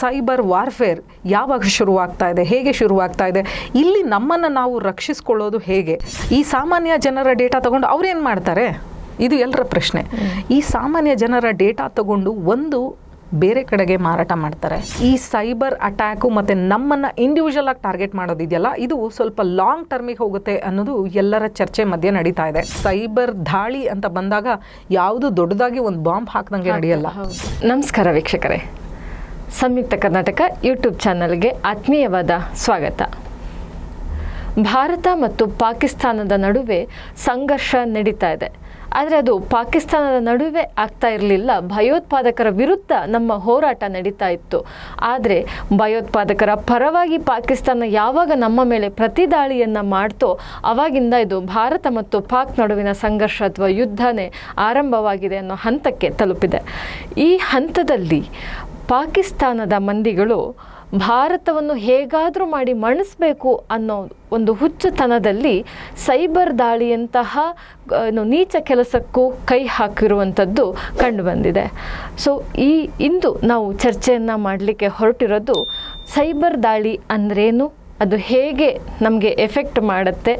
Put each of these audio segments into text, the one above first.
Cyber warfare ಯಾವಾಗ ಶುರುವಾಗ್ತಾ ಇದೆ ಹೇಗೆ ಶುರುವಾಗ್ತಾ ಇದೆ ಇಲ್ಲಿ ನಮ್ಮನ್ನು ನಾವು ರಕ್ಷಿಸ್ಕೊಳ್ಳೋದು ಹೇಗೆ? ಈ ಸಾಮಾನ್ಯ ಜನರ ಡೇಟಾ ತಗೊಂಡು ಅವ್ರೇನು ಮಾಡ್ತಾರೆ? ಇದು ಎಲ್ಲರ ಪ್ರಶ್ನೆ. ಈ ಸಾಮಾನ್ಯ ಜನರ ಡೇಟಾ ತಗೊಂಡು ಒಂದು ಬೇರೆ ಕಡೆಗೆ ಮಾರಾಟ ಮಾಡ್ತಾರೆ. ಈ ಸೈಬರ್ ಅಟ್ಯಾಕು ಮತ್ತು ನಮ್ಮನ್ನು ಇಂಡಿವಿಜುವಲ್ ಆಗಿ ಟಾರ್ಗೆಟ್ ಮಾಡೋದಿದೆಯಲ್ಲ ಇದು ಸ್ವಲ್ಪ ಲಾಂಗ್ ಟರ್ಮಿಗೆ ಹೋಗುತ್ತೆ ಅನ್ನೋದು ಎಲ್ಲರ ಚರ್ಚೆ ಮಧ್ಯೆ ನಡೀತಾ ಇದೆ. ಸೈಬರ್ ದಾಳಿ ಅಂತ ಬಂದಾಗ ಯಾವುದು ದೊಡ್ಡದಾಗಿ ಒಂದು ಬಾಂಬ್ ಹಾಕ್ದಂಗೆ ನಡೆಯಲ್ಲ. ನಮಸ್ಕಾರ ವೀಕ್ಷಕರೇ. ಸಂಯುಕ್ತ ಕರ್ನಾಟಕ ಯೂಟ್ಯೂಬ್ ಚಾನಲ್ಗೆ ಆತ್ಮೀಯವಾದ ಸ್ವಾಗತ. ಭಾರತ ಮತ್ತು ಪಾಕಿಸ್ತಾನದ ನಡುವೆ ಸಂಘರ್ಷ ನಡೀತಾ ಇದೆ. ಆದರೆ ಅದು ಪಾಕಿಸ್ತಾನದ ನಡುವೆ ಆಗ್ತಾ ಇರಲಿಲ್ಲ. ಭಯೋತ್ಪಾದಕರ ವಿರುದ್ಧ ನಮ್ಮ ಹೋರಾಟ ನಡೀತಾ ಇತ್ತು. ಆದರೆ ಭಯೋತ್ಪಾದಕರ ಪರವಾಗಿ ಪಾಕಿಸ್ತಾನ ಯಾವಾಗ ನಮ್ಮ ಮೇಲೆ ಪ್ರತಿದಾಳಿಯನ್ನು ಮಾಡ್ತೋ ಅವಾಗಿಂದ ಇದು ಭಾರತ ಮತ್ತು ಪಾಕ್ ನಡುವಿನ ಸಂಘರ್ಷ ಅಥವಾ ಯುದ್ಧನೇ ಆರಂಭವಾಗಿದೆ ಅನ್ನೋ ಹಂತಕ್ಕೆ ತಲುಪಿದೆ. ಈ ಹಂತದಲ್ಲಿ ಪಾಕಿಸ್ತಾನದ ಮಂದಿಗಳು ಭಾರತವನ್ನು ಹೇಗಾದರೂ ಮಾಡಿ ಮಣಿಸ್ಬೇಕು ಅನ್ನೋ ಒಂದು ಹುಚ್ಚುತನದಲ್ಲಿ ಸೈಬರ್ ದಾಳಿಯಂತಹ ನೀಚ ಕೆಲಸಕ್ಕೂ ಕೈ ಹಾಕಿರುವಂಥದ್ದು ಕಂಡುಬಂದಿದೆ. ಸೊ ಈ ಇಂದು ನಾವು ಚರ್ಚೆಯನ್ನು ಮಾಡಲಿಕ್ಕೆ ಹೊರಟಿರೋದು ಸೈಬರ್ ದಾಳಿ ಅಂದ್ರೇನು? ಅದು ಹೇಗೆ ನಮಗೆ ಎಫೆಕ್ಟ್ ಮಾಡುತ್ತೆ,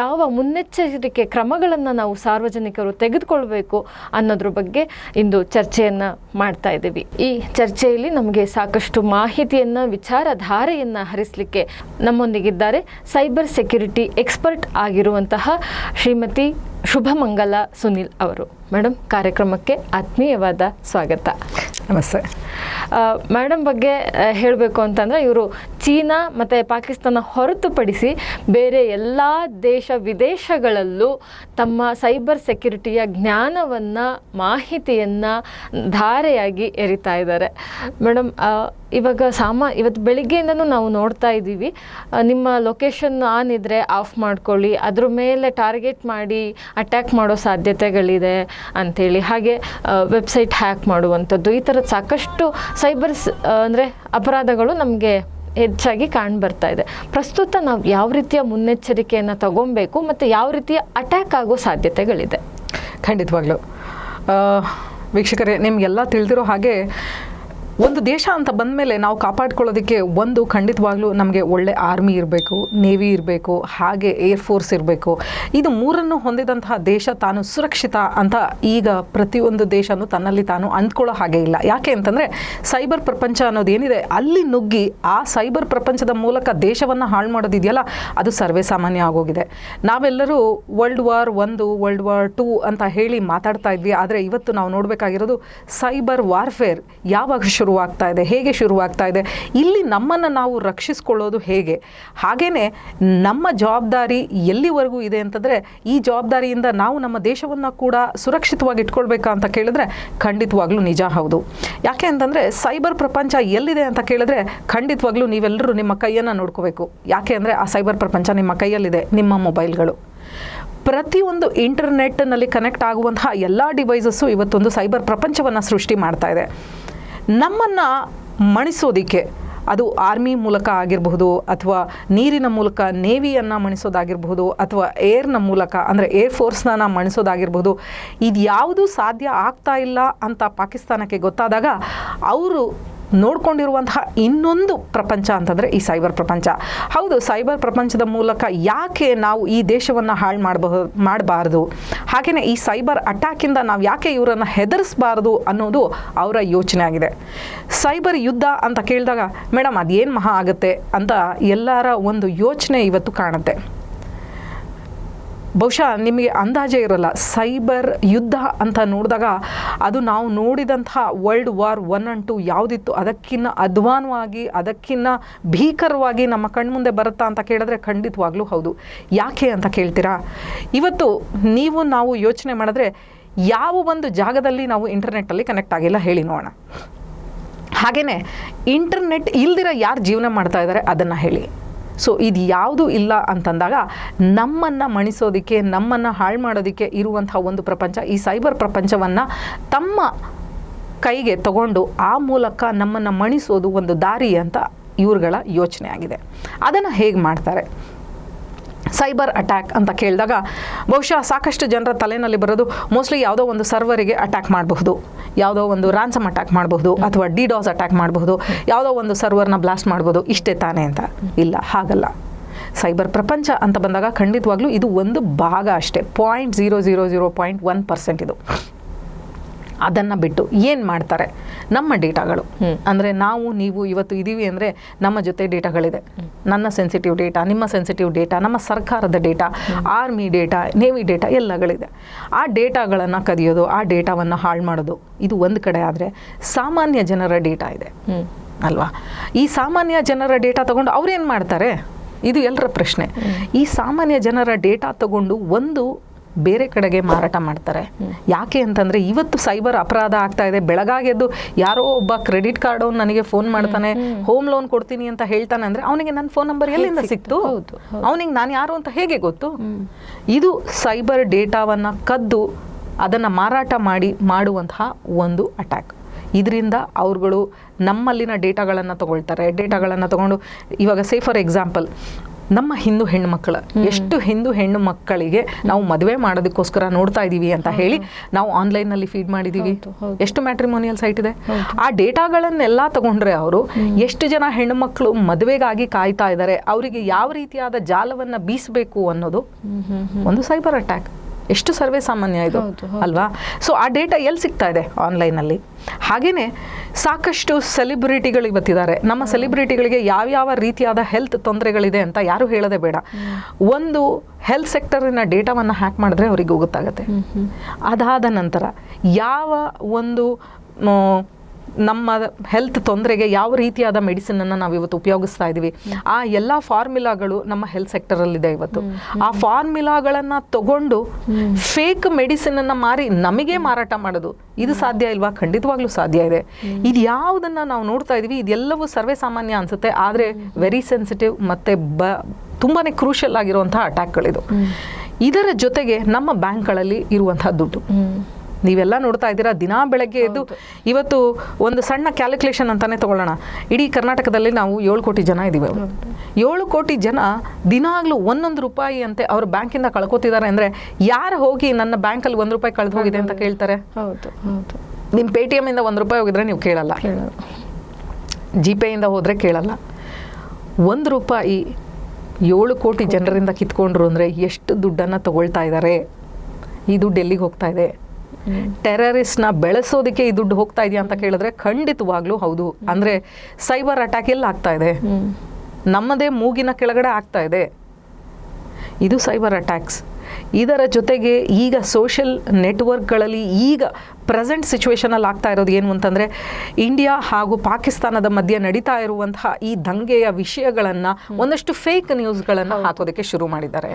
ಯಾವ ಮುನ್ನೆಚ್ಚರಿಕೆ ಕ್ರಮಗಳನ್ನು ನಾವು ಸಾರ್ವಜನಿಕರು ತೆಗೆದುಕೊಳ್ಬೇಕು ಅನ್ನೋದ್ರ ಬಗ್ಗೆ ಇಂದು ಚರ್ಚೆಯನ್ನು ಮಾಡ್ತಾ ಇದ್ದೀವಿ. ಈ ಚರ್ಚೆಯಲ್ಲಿ ನಮಗೆ ಸಾಕಷ್ಟು ಮಾಹಿತಿಯನ್ನು, ವಿಚಾರಧಾರೆಯನ್ನು ಹರಿಸಲಿಕ್ಕೆ ನಮ್ಮೊಂದಿಗಿದ್ದಾರೆ ಸೈಬರ್ ಸೆಕ್ಯುರಿಟಿ ಎಕ್ಸ್ಪರ್ಟ್ ಆಗಿರುವಂತಹ ಶ್ರೀಮತಿ ಶುಭಮಂಗಲ ಸುನಿಲ್ ಅವರು. ಮೇಡಮ್ ಕಾರ್ಯಕ್ರಮಕ್ಕೆ ಆತ್ಮೀಯವಾದ ಸ್ವಾಗತ. ನಮಸ್ತೆ. ಮೇಡಮ್ ಬಗ್ಗೆ ಹೇಳಬೇಕು ಅಂತಂದರೆ ಇವರು ಚೀನಾ ಮತ್ತು ಪಾಕಿಸ್ತಾನ ಹೊರತುಪಡಿಸಿ ಬೇರೆ ಎಲ್ಲ ದೇಶ ವಿದೇಶಗಳಲ್ಲೂ ತಮ್ಮ ಸೈಬರ್ ಸೆಕ್ಯುರಿಟಿಯ ಜ್ಞಾನವನ್ನು ಮಾಹಿತಿಯನ್ನು ಧಾರೆಯಾಗಿ ಎರಿತಾ ಇದ್ದಾರೆ. ಮೇಡಮ್ ಇವಾಗ ಸಾಮಾ ಇವತ್ತು ಬೆಳಿಗ್ಗೆಯಿಂದನೂ ನಾವು ನೋಡ್ತಾ ಇದ್ದೀವಿ. ನಿಮ್ಮ ಲೊಕೇಶನ್ ಆನ್ ಇದ್ದರೆ ಆಫ್ ಮಾಡ್ಕೊಳ್ಳಿ ಅದ್ರ ಮೇಲೆ ಟಾರ್ಗೆಟ್ ಮಾಡಿ ಅಟ್ಯಾಕ್ ಮಾಡೋ ಸಾಧ್ಯತೆಗಳಿದೆ ಅಂಥೇಳಿ. ಹಾಗೆ ವೆಬ್ಸೈಟ್ ಹ್ಯಾಕ್ ಮಾಡುವಂಥದ್ದು. ಈ ಥರದ ಸಾಕಷ್ಟು ಸೈಬರ್ ಅಂದರೆ ಅಪರಾಧಗಳು ನಮಗೆ ಹೆಚ್ಚಾಗಿ ಕಾಣ್ ಬರ್ತಾ ಇದೆ. ಪ್ರಸ್ತುತ ನಾವು ಯಾವ ರೀತಿಯ ಮುನ್ನೆಚ್ಚರಿಕೆಯನ್ನು ತಗೊಬೇಕು ಮತ್ತು ಯಾವ ರೀತಿಯ ಅಟ್ಯಾಕ್ ಆಗೋ ಸಾಧ್ಯತೆಗಳಿದೆ? ಖಂಡಿತವಾಗ್ಲೂ. ವೀಕ್ಷಕರೇ, ನಿಮಗೆಲ್ಲ ತಿಳಿದಿರೋ ಹಾಗೆ ಒಂದು ದೇಶ ಅಂತ ಬಂದ ಮೇಲೆ ನಾವು ಕಾಪಾಡ್ಕೊಳ್ಳೋದಕ್ಕೆ ಒಂದು ಖಂಡಿತವಾಗ್ಲೂ ನಮಗೆ ಒಳ್ಳೆ ಆರ್ಮಿ ಇರಬೇಕು, ನೇವಿ ಇರಬೇಕು, ಹಾಗೆ ಏರ್ ಫೋರ್ಸ್ ಇರಬೇಕು. ಇದು ಮೂರನ್ನು ಹೊಂದಿದಂತಹ ದೇಶ ತಾನು ಸುರಕ್ಷಿತ ಅಂತ ಈಗ ಪ್ರತಿಯೊಂದು ದೇಶನೂ ತನ್ನಲ್ಲಿ ತಾನು ಅಂದ್ಕೊಳ್ಳೋ ಹಾಗೆ ಇಲ್ಲ. ಯಾಕೆ ಅಂತಂದರೆ ಸೈಬರ್ ಪ್ರಪಂಚ ಅನ್ನೋದು ಏನಿದೆ, ಅಲ್ಲಿ ನುಗ್ಗಿ ಆ ಸೈಬರ್ ಪ್ರಪಂಚದ ಮೂಲಕ ದೇಶವನ್ನು ಹಾಳು ಮಾಡೋದಿದೆಯಲ್ಲ, ಅದು ಸರ್ವೇ ಸಾಮಾನ್ಯ ಆಗೋಗಿದೆ. ನಾವೆಲ್ಲರೂ ವರ್ಲ್ಡ್ ವಾರ್ ಒಂದು ವರ್ಲ್ಡ್ ವಾರ್ ಟೂ ಅಂತ ಹೇಳಿ ಮಾತಾಡ್ತಾ ಇದ್ವಿ. ಆದರೆ ಇವತ್ತು ನಾವು ನೋಡಬೇಕಾಗಿರೋದು ಸೈಬರ್ ವಾರ್ಫೇರ್ ಯಾವಾಗ ಶುರುವಾಗ್ತಾ ಇದೆ, ಹೇಗೆ ಶುರುವಾಗ್ತಾ ಇದೆ, ಇಲ್ಲಿ ನಮ್ಮನ್ನು ನಾವು ರಕ್ಷಿಸ್ಕೊಳ್ಳೋದು ಹೇಗೆ? ಹಾಗೆಯೇ ನಮ್ಮ ಜವಾಬ್ದಾರಿ ಎಲ್ಲಿವರೆಗೂ ಇದೆ ಅಂತಂದರೆ, ಈ ಜವಾಬ್ದಾರಿಯಿಂದ ನಾವು ನಮ್ಮ ದೇಶವನ್ನು ಕೂಡ ಸುರಕ್ಷಿತವಾಗಿ ಇಟ್ಕೊಳ್ಬೇಕಾ ಅಂತ ಕೇಳಿದ್ರೆ ಖಂಡಿತವಾಗ್ಲೂ ನಿಜ ಹೌದು. ಯಾಕೆ ಅಂತಂದರೆ, ಸೈಬರ್ ಪ್ರಪಂಚ ಎಲ್ಲಿದೆ ಅಂತ ಕೇಳಿದ್ರೆ ಖಂಡಿತವಾಗ್ಲೂ ನೀವೆಲ್ಲರೂ ನಿಮ್ಮ ಕೈಯನ್ನು ನೋಡ್ಕೋಬೇಕು. ಯಾಕೆ ಅಂದರೆ, ಆ ಸೈಬರ್ ಪ್ರಪಂಚ ನಿಮ್ಮ ಕೈಯಲ್ಲಿದೆ, ನಿಮ್ಮ ಮೊಬೈಲ್ಗಳು. ಪ್ರತಿಯೊಂದು ಇಂಟರ್ನೆಟ್ನಲ್ಲಿ ಕನೆಕ್ಟ್ ಆಗುವಂತಹ ಎಲ್ಲ ಡಿವೈಸಸ್ಸು ಇವತ್ತೊಂದು ಸೈಬರ್ ಪ್ರಪಂಚವನ್ನು ಸೃಷ್ಟಿ ಮಾಡ್ತಾ ಇದೆ. ನಮ್ಮನ್ನು ಮಣಿಸೋದಕ್ಕೆ, ಅದು ಆರ್ಮಿ ಮೂಲಕ ಆಗಿರಬಹುದು ಅಥವಾ ನೀರಿನ ಮೂಲಕ, ನೇವಿಯನ್ನು ಮಣಿಸೋದಾಗಿರಬಹುದು ಅಥವಾ ಏರ್ನ ಮೂಲಕ, ಅಂದರೆ ಏರ್ ಫೋರ್ಸ್ನ ಮಣಿಸೋದಾಗಿರ್ಬೋದು ಇದು ಯಾವುದು ಸಾಧ್ಯ ಆಗ್ತಾ ಇಲ್ಲ ಅಂತ ಪಾಕಿಸ್ತಾನಕ್ಕೆ ಗೊತ್ತಾದಾಗ, ಅವರು ನೋಡ್ಕೊಂಡಿರುವಂತಹ ಇನ್ನೊಂದು ಪ್ರಪಂಚ ಅಂತಂದರೆ ಈ ಸೈಬರ್ ಪ್ರಪಂಚ. ಹೌದು, ಸೈಬರ್ ಪ್ರಪಂಚದ ಮೂಲಕ ಯಾಕೆ ನಾವು ಈ ದೇಶವನ್ನು ಹಾಳು ಮಾಡಬಹುದು ಮಾಡಬಾರ್ದು? ಹಾಗೆಯೇ ಈ ಸೈಬರ್ ಅಟ್ಯಾಕಿಂದ ನಾವು ಯಾಕೆ ಇವರನ್ನು ಹೆದರಿಸಬಾರ್ದು ಅನ್ನೋದು ಅವರ ಯೋಚನೆ ಆಗಿದೆ. ಸೈಬರ್ ಯುದ್ಧ ಅಂತ ಕೇಳಿದಾಗ, ಮೇಡಮ್, ಅದೇನು ಮಹಾ ಆಗುತ್ತೆ? ಅಂತ ಎಲ್ಲರ ಒಂದು ಯೋಚನೆ ಇವತ್ತು ಕಾಣುತ್ತೆ. ಬಹುಶಃ ನಿಮಗೆ ಅಂದಾಜೇ ಇರಲ್ಲ. ಸೈಬರ್ ಯುದ್ಧ ಅಂತ ನೋಡಿದಾಗ ಅದು ನಾವು ನೋಡಿದಂತಹ world war one and two ಯಾವುದಿತ್ತು? ಅದಕ್ಕಿನ್ನ ಅಧ್ವಾನವಾಗಿ, ಅದಕ್ಕಿನ್ನ ಭೀಕರವಾಗಿ ನಮ್ಮ ಕಣ್ಮುಂದೆ ಬರುತ್ತಾ ಅಂತ ಕೇಳಿದ್ರೆ ಖಂಡಿತವಾಗ್ಲೂ ಹೌದು. ಯಾಕೆ ಅಂತ ಕೇಳ್ತೀರಾ? ಇವತ್ತು ನೀವು ನಾವು ಯೋಚನೆ ಮಾಡಿದ್ರೆ ಯಾವ ಒಂದು ಜಾಗದಲ್ಲಿ ನಾವು ಇಂಟರ್ನೆಟ್ಟಲ್ಲಿ ಕನೆಕ್ಟ್ ಆಗಿಲ್ಲ ಹೇಳಿ ನೋಡೋಣ. ಹಾಗೆಯೇ ಇಂಟರ್ನೆಟ್ ಇಲ್ದಿರ ಯಾರು ಜೀವನ ಮಾಡ್ತಾ ಇದ್ದಾರೆ ಅದನ್ನು ಹೇಳಿ. ಸೊ ಇದು ಯಾವುದು ಇಲ್ಲ ಅಂತಂದಾಗ ನಮ್ಮನ್ನು ಮಣಿಸೋದಕ್ಕೆ, ನಮ್ಮನ್ನು ಹಾಳು ಮಾಡೋದಕ್ಕೆ ಇರುವಂಥ ಒಂದು ಪ್ರಪಂಚ, ಈ ಸೈಬರ್ ಪ್ರಪಂಚವನ್ನು ತಮ್ಮ ಕೈಗೆ ತಗೊಂಡು ಆ ಮೂಲಕ ನಮ್ಮನ್ನು ಮಣಿಸೋದು ಒಂದು ದಾರಿ ಅಂತ ಇವ್ರುಗಳ ಯೋಚನೆ ಆಗಿದೆ. ಅದನ್ನು ಹೇಗೆ ಮಾಡ್ತಾರೆ? ಸೈಬರ್ ಅಟ್ಯಾಕ್ ಅಂತ ಕೇಳಿದಾಗ ಬಹುಶಃ ಸಾಕಷ್ಟು ಜನರ ತಲೆನಲ್ಲಿ ಬರೋದು ಮೋಸ್ಟ್ಲಿ ಯಾವುದೋ ಒಂದು ಸರ್ವರಿಗೆ ಅಟ್ಯಾಕ್ ಮಾಡಬಹುದು. ಯಾವುದೋ ಒಂದು ರಾನ್ಸಮ್ ಅಟ್ಯಾಕ್ ಮಾಡಬಹುದು ಅಥವಾ ಡಿಡಾಸ್ ಅಟ್ಯಾಕ್ ಮಾಡಬಹುದು. ಯಾವುದೋ ಒಂದು ಸರ್ವರ್ನ ಬ್ಲಾಸ್ಟ್ ಮಾಡ್ಬೋದು ಇಷ್ಟೇ ತಾನೇ ಅಂತ. ಇಲ್ಲ, ಹಾಗಲ್ಲ. ಸೈಬರ್ ಪ್ರಪಂಚ ಅಂತ ಬಂದಾಗ ಖಂಡಿತವಾಗ್ಲೂ ಇದು ಒಂದು ಭಾಗ ಅಷ್ಟೇ. Point zero zero zero point one percent ಇದು. ಅದನ್ನು ಬಿಟ್ಟು ಏನು ಮಾಡ್ತಾರೆ? ನಮ್ಮ ಡೇಟಾಗಳು. ಅಂದರೆ ನಾವು ನೀವು ಇವತ್ತು ಇದ್ದೀವಿ ಅಂದರೆ ನಮ್ಮ ಜೊತೆ ಡೇಟಾಗಳಿದೆ. ನನ್ನ ಸೆನ್ಸಿಟಿವ್ ಡೇಟಾ ನಿಮ್ಮ ಸೆನ್ಸಿಟಿವ್ ಡೇಟಾ ನಮ್ಮ ಸರ್ಕಾರದ data army data navy data ಎಲ್ಲಗಳಿದೆ. ಆ ಡೇಟಾಗಳನ್ನು ಕದಿಯೋದು ಆ ಡೇಟಾವನ್ನು ಹಾಳು ಮಾಡೋದು ಇದು ಒಂದು ಕಡೆ ಆದರೆ ಸಾಮಾನ್ಯ ಜನರ ಡೇಟಾ ಇದೆ. ಅಲ್ವಾ? ಈ ಸಾಮಾನ್ಯ ಜನರ ಡೇಟಾ ತಗೊಂಡು ಅವ್ರೇನು ಮಾಡ್ತಾರೆ? ಇದು ಎಲ್ಲರ ಪ್ರಶ್ನೆ. ಈ ಸಾಮಾನ್ಯ ಜನರ ಡೇಟಾ ತಗೊಂಡು ಒಂದು ಬೇರೆ ಕಡೆಗೆ ಮಾರಾಟ ಮಾಡ್ತಾರೆ. ಯಾಕೆ ಅಂತಂದ್ರೆ ಇವತ್ತು ಸೈಬರ್ ಅಪರಾಧ ಆಗ್ತಾ ಇದೆ. ಬೆಳಗಾಗೆದ್ದು ಯಾರೋ ಒಬ್ಬ ಕ್ರೆಡಿಟ್ ಕಾರ್ಡ್ ಅವ್ನು ನನಗೆ ಫೋನ್ ಮಾಡ್ತಾನೆ ಹೋಮ್ ಲೋನ್ ಕೊಡ್ತೀನಿ ಅಂತ ಹೇಳ್ತಾನೆ ಅಂದ್ರೆ ಅವನಿಗೆ ನನ್ನ ಫೋನ್ ನಂಬರ್ ಎಲ್ಲಿಂದ ಸಿಕ್ತು? ಅವನಿಗೆ ನಾನು ಯಾರು ಅಂತ ಹೇಗೆ ಗೊತ್ತು? ಇದು ಸೈಬರ್ ಡೇಟಾವನ್ನ ಕದ್ದು ಅದನ್ನ ಮಾರಾಟ ಮಾಡಿ ಮಾಡುವಂತಹ ಒಂದು ಅಟ್ಯಾಕ್. ಇದರಿಂದ ಅವ್ರುಗಳು ನಮ್ಮಲ್ಲಿನ ಡೇಟಾಗಳನ್ನು ತಗೊಳ್ತಾರೆ. ಡೇಟಾಗಳನ್ನು ತಗೊಂಡು ಇವಾಗ ಸೇ ಫಾರ್ ಎಕ್ಸಾಂಪಲ್ ನಮ್ಮ ಹಿಂದೂ ಹೆಣ್ಣು ಮಕ್ಕಳ ಎಷ್ಟು ಹಿಂದೂ ಹೆಣ್ಣು ಮಕ್ಕಳಿಗೆ ನಾವು ಮದುವೆ ಮಾಡೋದಕ್ಕೋಸ್ಕರ ನೋಡ್ತಾ ಇದ್ದೀವಿ ಅಂತ ಹೇಳಿ ನಾವು ಆನ್ಲೈನ್ನಲ್ಲಿ ಫೀಡ್ ಮಾಡಿದ್ದೀವಿ ಹೌದು, ಹೌದು. ಎಷ್ಟು ಮ್ಯಾಟ್ರಿಮೋನಿಯಲ್ ಸೈಟ್ ಇದೆ? ಆ ಡೇಟಾಗಳನ್ನೆಲ್ಲ ತಗೊಂಡ್ರೆ ಅವರು ಎಷ್ಟು ಜನ ಹೆಣ್ಣು ಮಕ್ಕಳು ಮದುವೆಗಾಗಿ ಕಾಯ್ತಾ ಇದ್ದಾರೆ ಅವರಿಗೆ ಯಾವ ರೀತಿಯಾದ ಜಾಲವನ್ನ ಬೀಸಬೇಕು ಅನ್ನೋದು ಒಂದು ಸೈಬರ್ ಅಟ್ಯಾಕ್ ಎಷ್ಟು ಸರ್ವೇ ಸಾಮಾನ್ಯ ಇದು. ಅಲ್ವಾ? ಸೊ ಆ ಡೇಟಾ ಎಲ್ಲಿ ಸಿಗ್ತಾ ಇದೆ ಆನ್ಲೈನಲ್ಲಿ ಹಾಗೇನೆ ಸಾಕಷ್ಟು ಸೆಲೆಬ್ರಿಟಿಗಳು ಇವತ್ತಿದ್ದಾರೆ. ನಮ್ಮ ಸೆಲಿಬ್ರಿಟಿಗಳಿಗೆ ಯಾವ್ಯಾವ ರೀತಿಯಾದ ಹೆಲ್ತ್ ತೊಂದರೆಗಳಿದೆ ಅಂತ ಯಾರು ಹೇಳೋದೇ ಬೇಡ. ಒಂದು ಹೆಲ್ತ್ ಸೆಕ್ಟರಿನ ಡೇಟಾವನ್ನು ಹ್ಯಾಕ್ ಮಾಡಿದ್ರೆ ಅವರಿಗೆ ಗೊತ್ತಾಗುತ್ತೆ ಅದಾದ ನಂತರ ಯಾವ ಒಂದು ನಮ್ಮ ಹೆಲ್ತ್ ತೊಂದರೆಗೆ ಯಾವ ರೀತಿಯಾದ ಮೆಡಿಸಿನನ್ನು ನಾವು ಇವತ್ತು ಉಪಯೋಗಿಸ್ತಾ ಇದ್ದೀವಿ ಆ ಎಲ್ಲ ಫಾರ್ಮುಲಾಗಳು ನಮ್ಮ ಹೆಲ್ತ್ ಸೆಕ್ಟರಲ್ಲಿದೆ ಇವತ್ತು. ಆ ಫಾರ್ಮುಲಾಗಳನ್ನು ತಗೊಂಡು ಫೇಕ್ ಮೆಡಿಸಿನನ್ನು ಮಾರಿ ನಮಗೆ ಮಾರಾಟ ಮಾಡೋದು ಇದು ಸಾಧ್ಯ ಇಲ್ವಾ? ಖಂಡಿತವಾಗ್ಲೂ ಸಾಧ್ಯ ಇದೆ. ಇದು ಯಾವುದನ್ನು ನಾವು ನೋಡ್ತಾ ಇದ್ದೀವಿ ಇದೆಲ್ಲವೂ ಸರ್ವೇ ಸಾಮಾನ್ಯ ಅನಿಸುತ್ತೆ ಆದರೆ ವೆರಿ ಸೆನ್ಸಿಟಿವ್ ಮತ್ತು ಬ ತುಂಬಾ ಕ್ರೂಷಲ್ ಆಗಿರುವಂತಹ ಅಟ್ಯಾಕ್ಗಳಿದು ಇದರ ಜೊತೆಗೆ ನಮ್ಮ ಬ್ಯಾಂಕ್ಗಳಲ್ಲಿ ಇರುವಂತಹ ದುಡ್ಡು. ನೀವೆಲ್ಲ ನೋಡ್ತಾ ಇದ್ದೀರಾ? ದಿನಾ ಬೆಳಗ್ಗೆ ಎದ್ದು ಇವತ್ತು ಒಂದು ಸಣ್ಣ ಕ್ಯಾಲ್ಕುಲೇಷನ್ ಅಂತಾನೆ ತಗೊಳ್ಳೋಣ. ಇಡೀ ಕರ್ನಾಟಕದಲ್ಲಿ ನಾವು ಏಳು ಕೋಟಿ ಜನ ಇದ್ದೀವಿ ಏಳು ಕೋಟಿ ಜನ ದಿನಾಗಲೂ ಒಂದೊಂದು ರೂಪಾಯಿ ಅಂತೆ ಅವ್ರ ಬ್ಯಾಂಕಿಂದ ಕಳ್ಕೊತಿದ್ದಾರೆ ಅಂದರೆ ಯಾರು ಹೋಗಿ ನನ್ನ ಬ್ಯಾಂಕಲ್ಲಿ ಒಂದು ರೂಪಾಯಿ ಕಳೆದು ಹೋಗಿದೆ ಅಂತ ಕೇಳ್ತಾರೆ? ಹೌದು ಹೌದು. ನಿಮ್ಮ ಪೇ ಟಿ ಎಮ್ಮಿಂದ ಒಂದು ರೂಪಾಯಿ ಹೋಗಿದ್ರೆ ನೀವು ಕೇಳಲ್ಲ. ಜಿಪೇಯಿಂದ ಹೋದರೆ ಕೇಳಲ್ಲ. ಒಂದು ರೂಪಾಯಿ ಏಳು ಕೋಟಿ ಜನರಿಂದ ಕಿತ್ಕೊಂಡ್ರು ಅಂದರೆ ಎಷ್ಟು ದುಡ್ಡನ್ನು ತಗೊಳ್ತಾ ಇದ್ದಾರೆ ಈ ದುಡ್ಡು ಎಲ್ಲಿಗೆ ಹೋಗ್ತಾ ಇದೆ? ಟೆರರಿಸ್ಟ್ನ ಬೆಳೆಸೋದಕ್ಕೆ ಈ ದುಡ್ಡು ಹೋಗ್ತಾ ಇದೆಯಾ ಅಂತ ಕೇಳಿದ್ರೆ ಖಂಡಿತವಾಗ್ಲೂ ಹೌದು. ಅಂದರೆ ಸೈಬರ್ ಅಟ್ಯಾಕ್ ಎಲ್ಲ ಆಗ್ತಾ ಇದೆ? ನಮ್ಮದೇ ಮೂಗಿನ ಕೆಳಗಡೆ ಆಗ್ತಾ ಇದೆ. ಇದು ಸೈಬರ್ ಅಟ್ಯಾಕ್ಸ್. ಇದರ ಜೊತೆಗೆ ಈಗ ಸೋಷಿಯಲ್ ನೆಟ್ವರ್ಕ್ಗಳಲ್ಲಿ ಈಗ ಪ್ರೆಸೆಂಟ್ ಸಿಚುವೇಷನಲ್ಲಿ ಆಗ್ತಾ ಇರೋದು ಏನು ಅಂತಂದರೆ ಇಂಡಿಯಾ ಹಾಗೂ ಪಾಕಿಸ್ತಾನದ ಮಧ್ಯೆ ನಡೀತಾ ಇರುವಂತಹ ಈ ದಂಗೆಯ ವಿಷಯಗಳನ್ನು ಒಂದಷ್ಟು ಫೇಕ್ ನ್ಯೂಸ್ಗಳನ್ನು ಹಾಕೋದಕ್ಕೆ ಶುರು ಮಾಡಿದ್ದಾರೆ.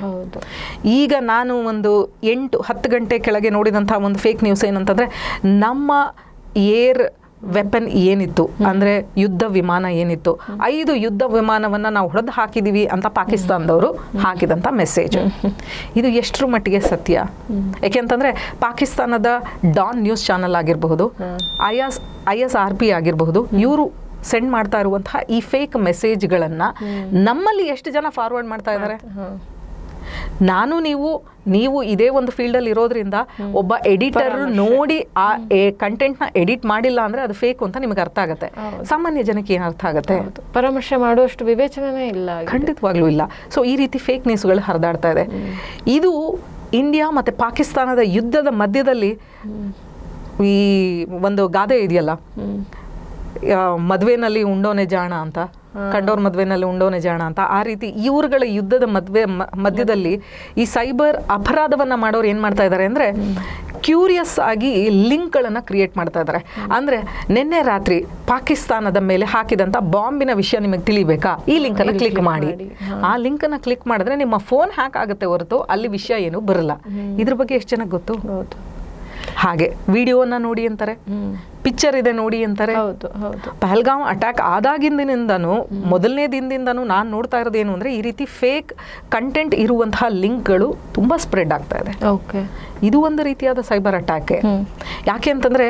ಈಗ ನಾನು ಒಂದು ಎಂಟು ಹತ್ತು ಗಂಟೆ ಕೆಳಗೆ ನೋಡಿದಂಥ ಒಂದು ಫೇಕ್ ನ್ಯೂಸ್ ಏನಂತಂದರೆ ನಮ್ಮ ಏರ್ ವೆಪನ್ ಏನಿತ್ತು? ಅಂದರೆ ಯುದ್ಧ ವಿಮಾನ ಏನಿತ್ತು? ಐದು ಯುದ್ಧ ವಿಮಾನವನ್ನು ನಾವು ಹೊಡೆದು ಹಾಕಿದ್ದೀವಿ ಅಂತ ಪಾಕಿಸ್ತಾನದವರು ಹಾಕಿದಂಥ ಮೆಸೇಜ್ ಇದು ಎಷ್ಟರ ಮಟ್ಟಿಗೆ ಸತ್ಯ? ಯಾಕೆಂತಂದರೆ ಪಾಕಿಸ್ತಾನದ ಡಾನ್ ನ್ಯೂಸ್ ಚಾನಲ್ ಆಗಿರಬಹುದು I S I S R P ಆಗಿರಬಹುದು ಇವರು ಸೆಂಡ್ ಮಾಡ್ತಾ ಇರುವಂತಹ ಈ ಫೇಕ್ ಮೆಸೇಜ್ಗಳನ್ನು ನಮ್ಮಲ್ಲಿ ಎಷ್ಟು ಜನ ಫಾರ್ವರ್ಡ್ ಮಾಡ್ತಾ ಇದ್ದಾರೆ ನಾನು ನೀವು ನೀವು ಇದೇ ಒಂದು ಫೀಲ್ಡಲ್ಲಿ ಇರೋದ್ರಿಂದ ಒಬ್ಬ ಎಡಿಟರ್ ನೋಡಿ ಆ ಕಂಟೆಂಟ್ನ ಎಡಿಟ್ ಮಾಡಿಲ್ಲ ಅಂದ್ರೆ ಅದು ಫೇಕ್ ಅಂತ ನಿಮಗೆ ಅರ್ಥ ಆಗುತ್ತೆ. ಸಾಮಾನ್ಯ ಜನಕ್ಕೆ ಏನು ಅರ್ಥ ಆಗುತ್ತೆ? ಪರಾಮರ್ಶೆ ಮಾಡುವಷ್ಟು ವಿವೇಚನೆ ಇಲ್ಲ. ಖಂಡಿತವಾಗ್ಲೂ ಇಲ್ಲ. ಸೊ ಈ ರೀತಿ ಫೇಕ್ ನ್ಯೂಸ್ಗಳು ಹರಿದಾಡ್ತಾ ಇದೆ. ಇದು ಇಂಡಿಯಾ ಮತ್ತೆ ಪಾಕಿಸ್ತಾನದ ಯುದ್ಧದ ಮಧ್ಯದಲ್ಲಿ ಈ ಒಂದು ಗಾದೆ ಇದೆಯಲ್ಲ? ಮದುವೆನಲ್ಲಿ ಉಂಡೋನೆ ಜಾಣ ಅಂತ. ಕಂಡೋರ್ ಮದ್ವೆನಲ್ಲಿ ಉಂಡೋನೆ ಜಾಣ ಅಂತ. ಆ ರೀತಿ ಇವ್ರುಗಳ ಯುದ್ಧದ ಮದುವೆ ಮಧ್ಯದಲ್ಲಿ ಈ ಸೈಬರ್ ಅಪರಾಧವನ್ನ ಮಾಡೋರು ಏನ್ ಮಾಡ್ತಾ ಇದ್ದಾರೆ ಅಂದ್ರೆ ಕ್ಯೂರಿಯಸ್ ಆಗಿ ಲಿಂಕ್ಗಳನ್ನು ಕ್ರಿಯೇಟ್ ಮಾಡ್ತಾ ಇದ್ದಾರೆ ಅಂದ್ರೆ ನಿನ್ನೆ ರಾತ್ರಿ ಪಾಕಿಸ್ತಾನದ ಮೇಲೆ ಹಾಕಿದಂತ ಬಾಂಬಿನ ವಿಷಯ ನಿಮಗೆ ತಿಳಿಬೇಕಾ? ಈ ಲಿಂಕ್ ಅನ್ನ ಕ್ಲಿಕ್ ಮಾಡಿ. ಆ ಲಿಂಕ್ ಅನ್ನ ಕ್ಲಿಕ್ ಮಾಡಿದ್ರೆ ನಿಮ್ಮ ಫೋನ್ ಹ್ಯಾಕ್ ಆಗುತ್ತೆ ಹೊರತು ಅಲ್ಲಿ ವಿಷಯ ಏನು ಬರಲ್ಲ. ಇದ್ರ ಬಗ್ಗೆ ಎಷ್ಟು ಜನಕ್ಕೆ ಗೊತ್ತು? ಹಾಗೆ ವಿಡಿಯೋನ ನೋಡಿ ಅಂತಾರೆ. ಪಿಕ್ಚರ್ ಇದೆ ನೋಡಿ ಅಂತಾರೆ. ಪಹಲ್ಗಾಮ್ ಅಟ್ಯಾಕ್ ಆದಾಗಿಂದಿನಿಂದನೂ ಮೊದಲನೇ ದಿನದಿಂದನೂ ನಾನು ನೋಡ್ತಾ ಇರೋದು ಏನು ಅಂದರೆ ಈ ರೀತಿ ಫೇಕ್ ಕಂಟೆಂಟ್ ಇರುವಂತಹ ಲಿಂಕ್ಗಳು ತುಂಬ ಸ್ಪ್ರೆಡ್ ಆಗ್ತಾ ಇದೆ. ಓಕೆ ಇದು ಒಂದು ರೀತಿಯಾದ ಸೈಬರ್ ಅಟ್ಯಾಕೆ ಯಾಕೆ ಅಂತಂದರೆ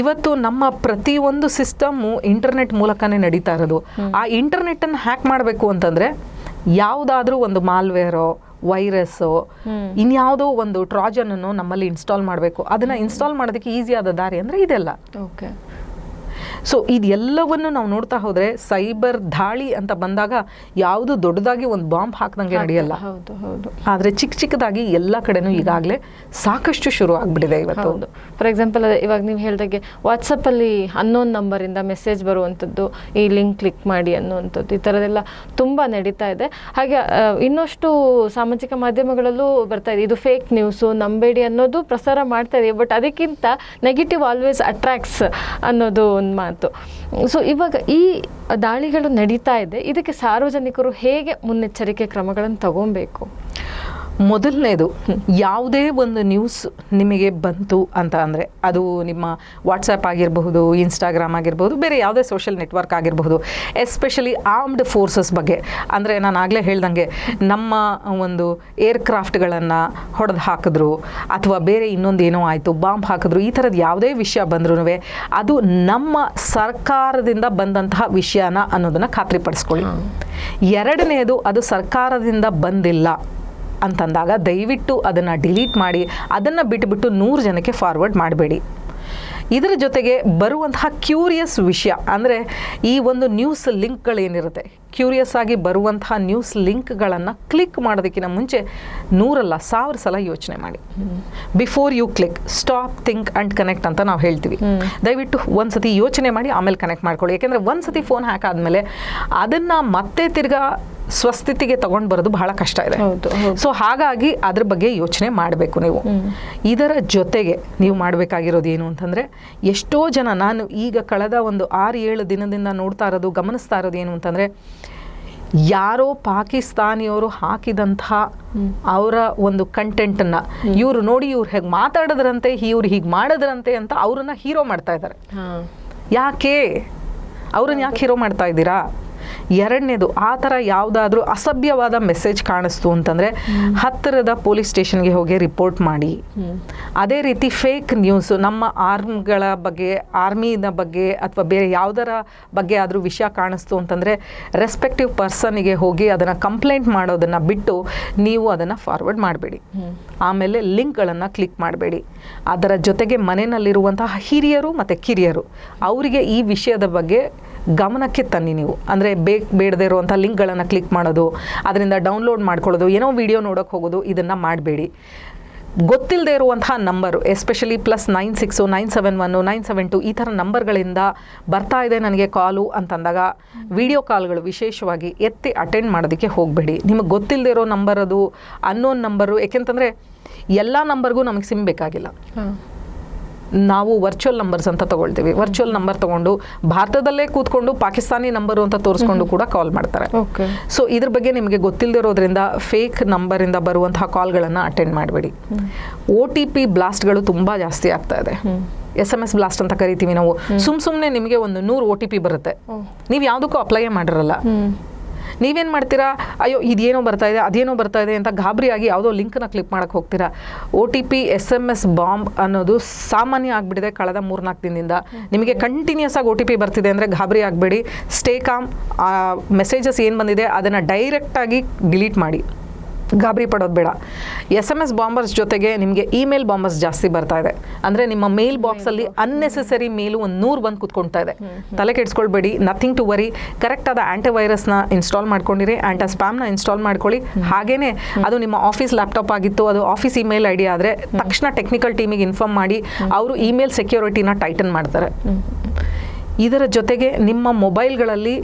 ಇವತ್ತು ನಮ್ಮ ಪ್ರತಿಯೊಂದು ಸಿಸ್ಟಮ್ಮು ಇಂಟರ್ನೆಟ್ ಮೂಲಕನೇ ನಡೀತಾ ಇರೋದು. ಆ ಇಂಟರ್ನೆಟ್ಟನ್ನು ಹ್ಯಾಕ್ ಮಾಡಬೇಕು ಅಂತಂದರೆ ಯಾವುದಾದ್ರೂ ಒಂದು ಮಾಲ್ವೇರೋ ವೈರಸ್ಸು ಇನ್ಯಾವುದೋ ಒಂದು ಟ್ರಾಜನನ್ನು ನಮ್ಮಲ್ಲಿ ಇನ್ಸ್ಟಾಲ್ ಮಾಡಬೇಕು. ಅದನ್ನ ಇನ್ಸ್ಟಾಲ್ ಮಾಡೋದಕ್ಕೆ ಈಸಿ ಆದ ದಾರಿ ಅಂದ್ರೆ ಇದೆಲ್ಲ. ಓಕೆ ಸೊ ಇದೆಲ್ಲವನ್ನು ನಾವು ನೋಡ್ತಾ ಹೋದರೆ ಸೈಬರ್ ದಾಳಿ ಅಂತ ಬಂದಾಗ ಯಾವುದು ದೊಡ್ಡದಾಗಿ ಒಂದು ಬಾಂಬ್ ಹಾಕ್ದಂಗೆ ನಡೆಯಲ್ಲ. ಹೌದು ಹೌದು. ಆದರೆ ಚಿಕ್ಕ ಚಿಕ್ಕದಾಗಿ ಎಲ್ಲ ಕಡೆನೂ ಈಗಾಗಲೇ ಸಾಕಷ್ಟು ಶುರು ಆಗ್ಬಿಟ್ಟಿದೆ ಇವತ್ತು. ಹೌದು. ಫಾರ್ ಎಕ್ಸಾಂಪಲ್ ಇವಾಗ ನೀವು ಹೇಳ್ದಾಗೆ ವಾಟ್ಸಪ್ಪಲ್ಲಿ ಅನ್ನೋನ್ ನಂಬರಿಂದ ಮೆಸೇಜ್ ಬರುವಂಥದ್ದು ಈ ಲಿಂಕ್ ಕ್ಲಿಕ್ ಮಾಡಿ ಅನ್ನುವಂಥದ್ದು ಈ ಥರದ್ದೆಲ್ಲ ತುಂಬ ನಡೀತಾ ಇದೆ. ಹಾಗೆ ಇನ್ನಷ್ಟು ಸಾಮಾಜಿಕ ಮಾಧ್ಯಮಗಳಲ್ಲೂ ಬರ್ತಾ ಇದೆ. ಇದು ಫೇಕ್ ನ್ಯೂಸು ನಂಬೇಡಿ ಅನ್ನೋದು ಪ್ರಸಾರ ಮಾಡ್ತಾ ಇದೆ. ಬಟ್ ಅದಕ್ಕಿಂತ ನೆಗೆಟಿವ್ ಆಲ್ವೇಸ್ ಅಟ್ರಾಕ್ಟ್ಸ್ ಅನ್ನೋದು ಒಂದು ಮಾತು. ಸೊ ಇವಾಗ ಈ ದಾಳಿಗಳು ನಡೀತಾ ಇದೆ. ಇದಕ್ಕೆ ಸಾರ್ವಜನಿಕರು ಹೇಗೆ ಮುನ್ನೆಚ್ಚರಿಕೆ ಕ್ರಮಗಳನ್ನು ತಗೊಬೇಕು ಮೊದಲನೇದು ಯಾವುದೇ ಒಂದು ನ್ಯೂಸ್ ನಿಮಗೆ ಬಂತು ಅಂತ ಅಂದರೆ ಅದು ನಿಮ್ಮ ವಾಟ್ಸಪ್ ಆಗಿರಬಹುದು ಇನ್ಸ್ಟಾಗ್ರಾಮ್ ಆಗಿರ್ಬೋದು ಬೇರೆ ಯಾವುದೇ ಸೋಷಿಯಲ್ ನೆಟ್ವರ್ಕ್ ಆಗಿರಬಹುದು ಎಸ್ಪೆಷಲಿ ಆರ್ಮ್ಡ್ ಫೋರ್ಸಸ್ ಬಗ್ಗೆ. ಅಂದರೆ ನಾನು ಆಗಲೇ ಹೇಳ್ದಂಗೆ ನಮ್ಮ ಒಂದು ಏರ್ಕ್ರಾಫ್ಟ್ಗಳನ್ನು ಹೊಡೆದು ಹಾಕಿದ್ರು ಅಥವಾ ಬೇರೆ ಇನ್ನೊಂದು ಏನೋ ಆಯಿತು ಬಾಂಬ್ ಹಾಕಿದ್ರು ಈ ಥರದ್ದು ಯಾವುದೇ ವಿಷಯ ಬಂದ್ರೂ ಅದು ನಮ್ಮ ಸರ್ಕಾರದಿಂದ ಬಂದಂತಹ ವಿಷಯನ ಅನ್ನೋದನ್ನು ಖಾತ್ರಿಪಡಿಸ್ಕೊಳ್ಳಿ. ಎರಡನೇದು ಅದು ಸರ್ಕಾರದಿಂದ ಬಂದಿಲ್ಲ. ಅಂತಂದಾಗ ದಯವಿಟ್ಟು ಅದನ್ನು ಡಿಲೀಟ್ ಮಾಡಿ ಅದನ್ನು ಬಿಟ್ಟುಬಿಟ್ಟು ನೂರು ಜನಕ್ಕೆ ಫಾರ್ವರ್ಡ್ ಮಾಡಬೇಡಿ. ಇದರ ಜೊತೆಗೆ ಬರುವಂತಹ ಕ್ಯೂರಿಯಸ್ ವಿಷಯ, ಅಂದರೆ ಈ ಒಂದು ನ್ಯೂಸ್ ಲಿಂಕ್ಗಳೇನಿರುತ್ತೆ ಕ್ಯೂರಿಯಸ್ ಆಗಿ ಬರುವಂತಹ ನ್ಯೂಸ್ ಲಿಂಕ್ಗಳನ್ನು ಕ್ಲಿಕ್ ಮಾಡೋದಕ್ಕಿಂತ ಮುಂಚೆ ನೂರಲ್ಲ ಸಾವಿರ ಸಲ ಯೋಚನೆ ಮಾಡಿ. Before you click stop think and connect ಅಂತ ನಾವು ಹೇಳ್ತೀವಿ. ದಯವಿಟ್ಟು ಒಂದ್ಸತಿ ಯೋಚನೆ ಮಾಡಿ ಆಮೇಲೆ ಕನೆಕ್ಟ್ ಮಾಡ್ಕೊಳ್ಳಿ. ಯಾಕೆಂದರೆ ಒಂದ್ಸತಿ ಫೋನ್ ಹ್ಯಾಕ್ ಆದಮೇಲೆ ಅದನ್ನು ಮತ್ತೆ ತಿರ್ಗಾ ಸ್ವಸ್ಥಿತಿಗೆ ತಗೊಂಡು ಬರೋದು ಬಹಳ ಕಷ್ಟ ಇದೆ. ಸೊ ಹಾಗಾಗಿ ಅದ್ರ ಬಗ್ಗೆ ಯೋಚನೆ ಮಾಡಬೇಕು ನೀವು. ಇದರ ಜೊತೆಗೆ ನೀವು ಮಾಡಬೇಕಾಗಿರೋದು ಏನು ಅಂತಂದರೆ ಎಷ್ಟೋ ಜನ ನಾನು ಈಗ ಕಳೆದ ಒಂದು ಆರು ಏಳು ದಿನದಿಂದ ನೋಡ್ತಾ ಇರೋದು ಗಮನಿಸ್ತಾ ಇರೋದು ಏನು ಅಂತಂದರೆ ಯಾರೋ ಪಾಕಿಸ್ತಾನಿಯವರು ಹಾಕಿದಂತಹ ಅವರ ಒಂದು ಕಂಟೆಂಟನ್ನು ಇವರು ನೋಡಿ ಇವ್ರು ಹೇಗೆ ಮಾತಾಡಿದ್ರಂತೆ ಇವ್ರು ಹೀಗೆ ಮಾಡಿದ್ರಂತೆ ಅಂತ ಅವ್ರನ್ನ ಹೀರೋ ಮಾಡ್ತಾ ಇದ್ದಾರೆ. ಯಾಕೆ? ಅವ್ರನ್ನ ಯಾಕೆ ಹೀರೋ ಮಾಡ್ತಾ ಇದ್ದೀರಾ? ಎರಡನೇದು, ಆ ಥರ ಯಾವುದಾದ್ರೂ ಅಸಭ್ಯವಾದ ಮೆಸೇಜ್ ಕಾಣಿಸ್ತು ಅಂತಂದರೆ ಹತ್ತಿರದ ಪೊಲೀಸ್ ಸ್ಟೇಷನ್ಗೆ ಹೋಗಿ ರಿಪೋರ್ಟ್ ಮಾಡಿ. ಅದೇ ರೀತಿ ಫೇಕ್ ನ್ಯೂಸು, ನಮ್ಮ ಆರ್ಮ್ಗಳ ಬಗ್ಗೆ, ಆರ್ಮಿನ ಬಗ್ಗೆ ಅಥವಾ ಬೇರೆ ಯಾವುದರ ಬಗ್ಗೆ ಆದರೂ ವಿಷಯ ಕಾಣಿಸ್ತು ಅಂತಂದರೆ ರೆಸ್ಪೆಕ್ಟಿವ್ ಪರ್ಸನಿಗೆ ಹೋಗಿ ಅದನ್ನು ಕಂಪ್ಲೇಂಟ್ ಮಾಡೋದನ್ನು ಬಿಟ್ಟು ನೀವು ಅದನ್ನು ಫಾರ್ವರ್ಡ್ ಮಾಡಬೇಡಿ. ಆಮೇಲೆ ಲಿಂಕ್ಗಳನ್ನು ಕ್ಲಿಕ್ ಮಾಡಬೇಡಿ. ಅದರ ಜೊತೆಗೆ ಮನೆಯಲ್ಲಿರುವಂತಹ ಹಿರಿಯರು ಮತ್ತು ಕಿರಿಯರು, ಅವರಿಗೆ ಈ ವಿಷಯದ ಬಗ್ಗೆ ಗಮನಕ್ಕೆ ತನ್ನಿ ನೀವು. ಅಂದರೆ ಬೇಕು ಬೇಡದೇ ಇರುವಂಥ ಲಿಂಕ್ಗಳನ್ನು ಕ್ಲಿಕ್ ಮಾಡೋದು, ಅದರಿಂದ ಡೌನ್ಲೋಡ್ ಮಾಡ್ಕೊಳ್ಳೋದು, ಏನೋ ವಿಡಿಯೋ ನೋಡೋಕೆ ಹೋಗೋದು, ಇದನ್ನು ಮಾಡಬೇಡಿ. ಗೊತ್ತಿಲ್ಲದೆ ಇರುವಂತಹ number, especially plus nine six, nine seven one, nine seven two ಈ ಥರ ನಂಬರ್ಗಳಿಂದ ಬರ್ತಾ ಇದೆ ನನಗೆ ಕಾಲು ಅಂತಂದಾಗ ವಿಡಿಯೋ ಕಾಲ್ಗಳು ವಿಶೇಷವಾಗಿ ಎತ್ತಿ ಅಟೆಂಡ್ ಮಾಡೋದಕ್ಕೆ ಹೋಗಬೇಡಿ. ನಿಮಗೆ ಗೊತ್ತಿಲ್ಲದೆ ಇರೋ ನಂಬರ್ ಅದು ಅನ್ನೋನ್ ನಂಬರು, ಏಕೆಂತಂದರೆ ಎಲ್ಲ ನಂಬರ್ಗೂ ನಮಗೆ ಸಿಮ್ ಬೇಕಾಗಿಲ್ಲ. ನಾವು ವರ್ಚುವಲ್ ನಂಬರ್ಸ್ ಅಂತ ತಗೊಳ್ತೀವಿ. ವರ್ಚುವಲ್ ನಂಬರ್ ತಗೊಂಡು ಭಾರತದಲ್ಲೇ ಕೂತ್ಕೊಂಡು ಪಾಕಿಸ್ತಾನಿ ನಂಬರು ಅಂತ ತೋರಿಸ್ಕೊಂಡು ಕೂಡ ಕಾಲ್ ಮಾಡ್ತಾರೆ. ಸೊ ಇದ್ರ ಬಗ್ಗೆ ನಿಮಗೆ ಗೊತ್ತಿಲ್ಲದಿರೋದ್ರಿಂದ ಫೇಕ್ ನಂಬರಿಂದ ಬರುವಂತಹ ಕಾಲ್ಗಳನ್ನು ಅಟೆಂಡ್ ಮಾಡಬೇಡಿ. ಒ ಟಿ ಪಿ ಬ್ಲಾಸ್ಟ್ಗಳು ತುಂಬ ಜಾಸ್ತಿ ಆಗ್ತಾ ಇದೆ. ಎಸ್ ಎಂ ಎಸ್ ಬ್ಲಾಸ್ಟ್ ಅಂತ ಕರಿತೀವಿ ನಾವು. ಸುಮ್ ಸುಮ್ಮನೆ ನಿಮಗೆ ಒಂದು ನೂರು ಒ ಟಿ ಪಿ ಬರುತ್ತೆ. ನೀವು ಯಾವುದಕ್ಕೂ ಅಪ್ಲೈ ಮಾಡಿರಲ್ಲ. ನೀವೇನು ಮಾಡ್ತೀರಾ? ಅಯ್ಯೋ, ಇದೇನೋ ಬರ್ತಾ ಇದೆ, ಅದೇನೋ ಬರ್ತಾ ಇದೆ ಅಂತ ಗಾಬರಿಯಾಗಿ ಯಾವುದೋ ಲಿಂಕ್ನ ಕ್ಲಿಕ್ ಮಾಡೋಕೆ ಹೋಗ್ತೀರಾ? O T P S M S bomb ಅನ್ನೋದು ಸಾಮಾನ್ಯ ಆಗಿಬಿಟ್ಟಿದೆ ಕಳೆದ ಮೂರ್ನಾಲ್ಕು ದಿನದಿಂದ. ನಿಮಗೆ ಕಂಟಿನ್ಯೂಸ್ ಆಗಿ ಒ ಟಿ ಪಿ ಬರ್ತಿದೆ ಅಂದರೆ ಗಾಬರಿ ಆಗಬೇಡಿ. ಸ್ಟೇ ಕಾಮ್ ಮೆಸೇಜಸ್ ಏನು ಬಂದಿದೆ ಅದನ್ನು ಡೈರೆಕ್ಟಾಗಿ ಡಿಲೀಟ್ ಮಾಡಿ. ಗಾಬರಿ ಪಡೋದು ಬೇಡ. ಎಸ್ ಎಂ ಎಸ್ ಬಾಂಬರ್ಸ್ ಜೊತೆಗೆ ನಿಮಗೆ ಇಮೇಲ್ ಬಾಂಬರ್ಸ್ ಜಾಸ್ತಿ ಬರ್ತಾ ಇದೆ. ಅಂದರೆ ನಿಮ್ಮ ಮೇಲ್ ಬಾಕ್ಸಲ್ಲಿ ಅನ್ನೆಸೆಸರಿ ಮೇಲು ಒಂದು ನೂರು ಬಂದು ಕುತ್ಕೊಳ್ತಾ ಇದೆ. ತಲೆ ಕೆಡಿಸ್ಕೊಳ್ಬೇಡಿ ನಥಿಂಗ್ ಟು ವರಿ ಕರೆಕ್ಟಾದ ಆದ ಆ್ಯಂಟಿವೈರಸ್ನ ಇನ್ಸ್ಟಾಲ್ ಮಾಡ್ಕೊಂಡಿರಿ ಆ್ಯಂಟ ಸ್ಪ್ಯಾಮ್ನ ಇನ್ಸ್ಟಾಲ್ ಮಾಡ್ಕೊಳ್ಳಿ. ಹಾಗೇನೆ ಅದು ನಿಮ್ಮ ಆಫೀಸ್ ಲ್ಯಾಪ್ಟಾಪ್ ಆಗಿತ್ತು ಅದು ಆಫೀಸ್ ಇಮೇಲ್ ಐ ಡಿ ಆದರೆ ತಕ್ಷಣ ಟೆಕ್ನಿಕಲ್ ಟೀಮಿಗೆ ಇನ್ಫಾರ್ಮ್ ಮಾಡಿ ಅವರು ಇಮೇಲ್ ಸೆಕ್ಯೂರಿಟಿನ ಟೈಟನ್ ಮಾಡ್ತಾರೆ. ಇದರ ಜೊತೆಗೆ ನಿಮ್ಮ ಮೊಬೈಲ್ಗಳಲ್ಲಿ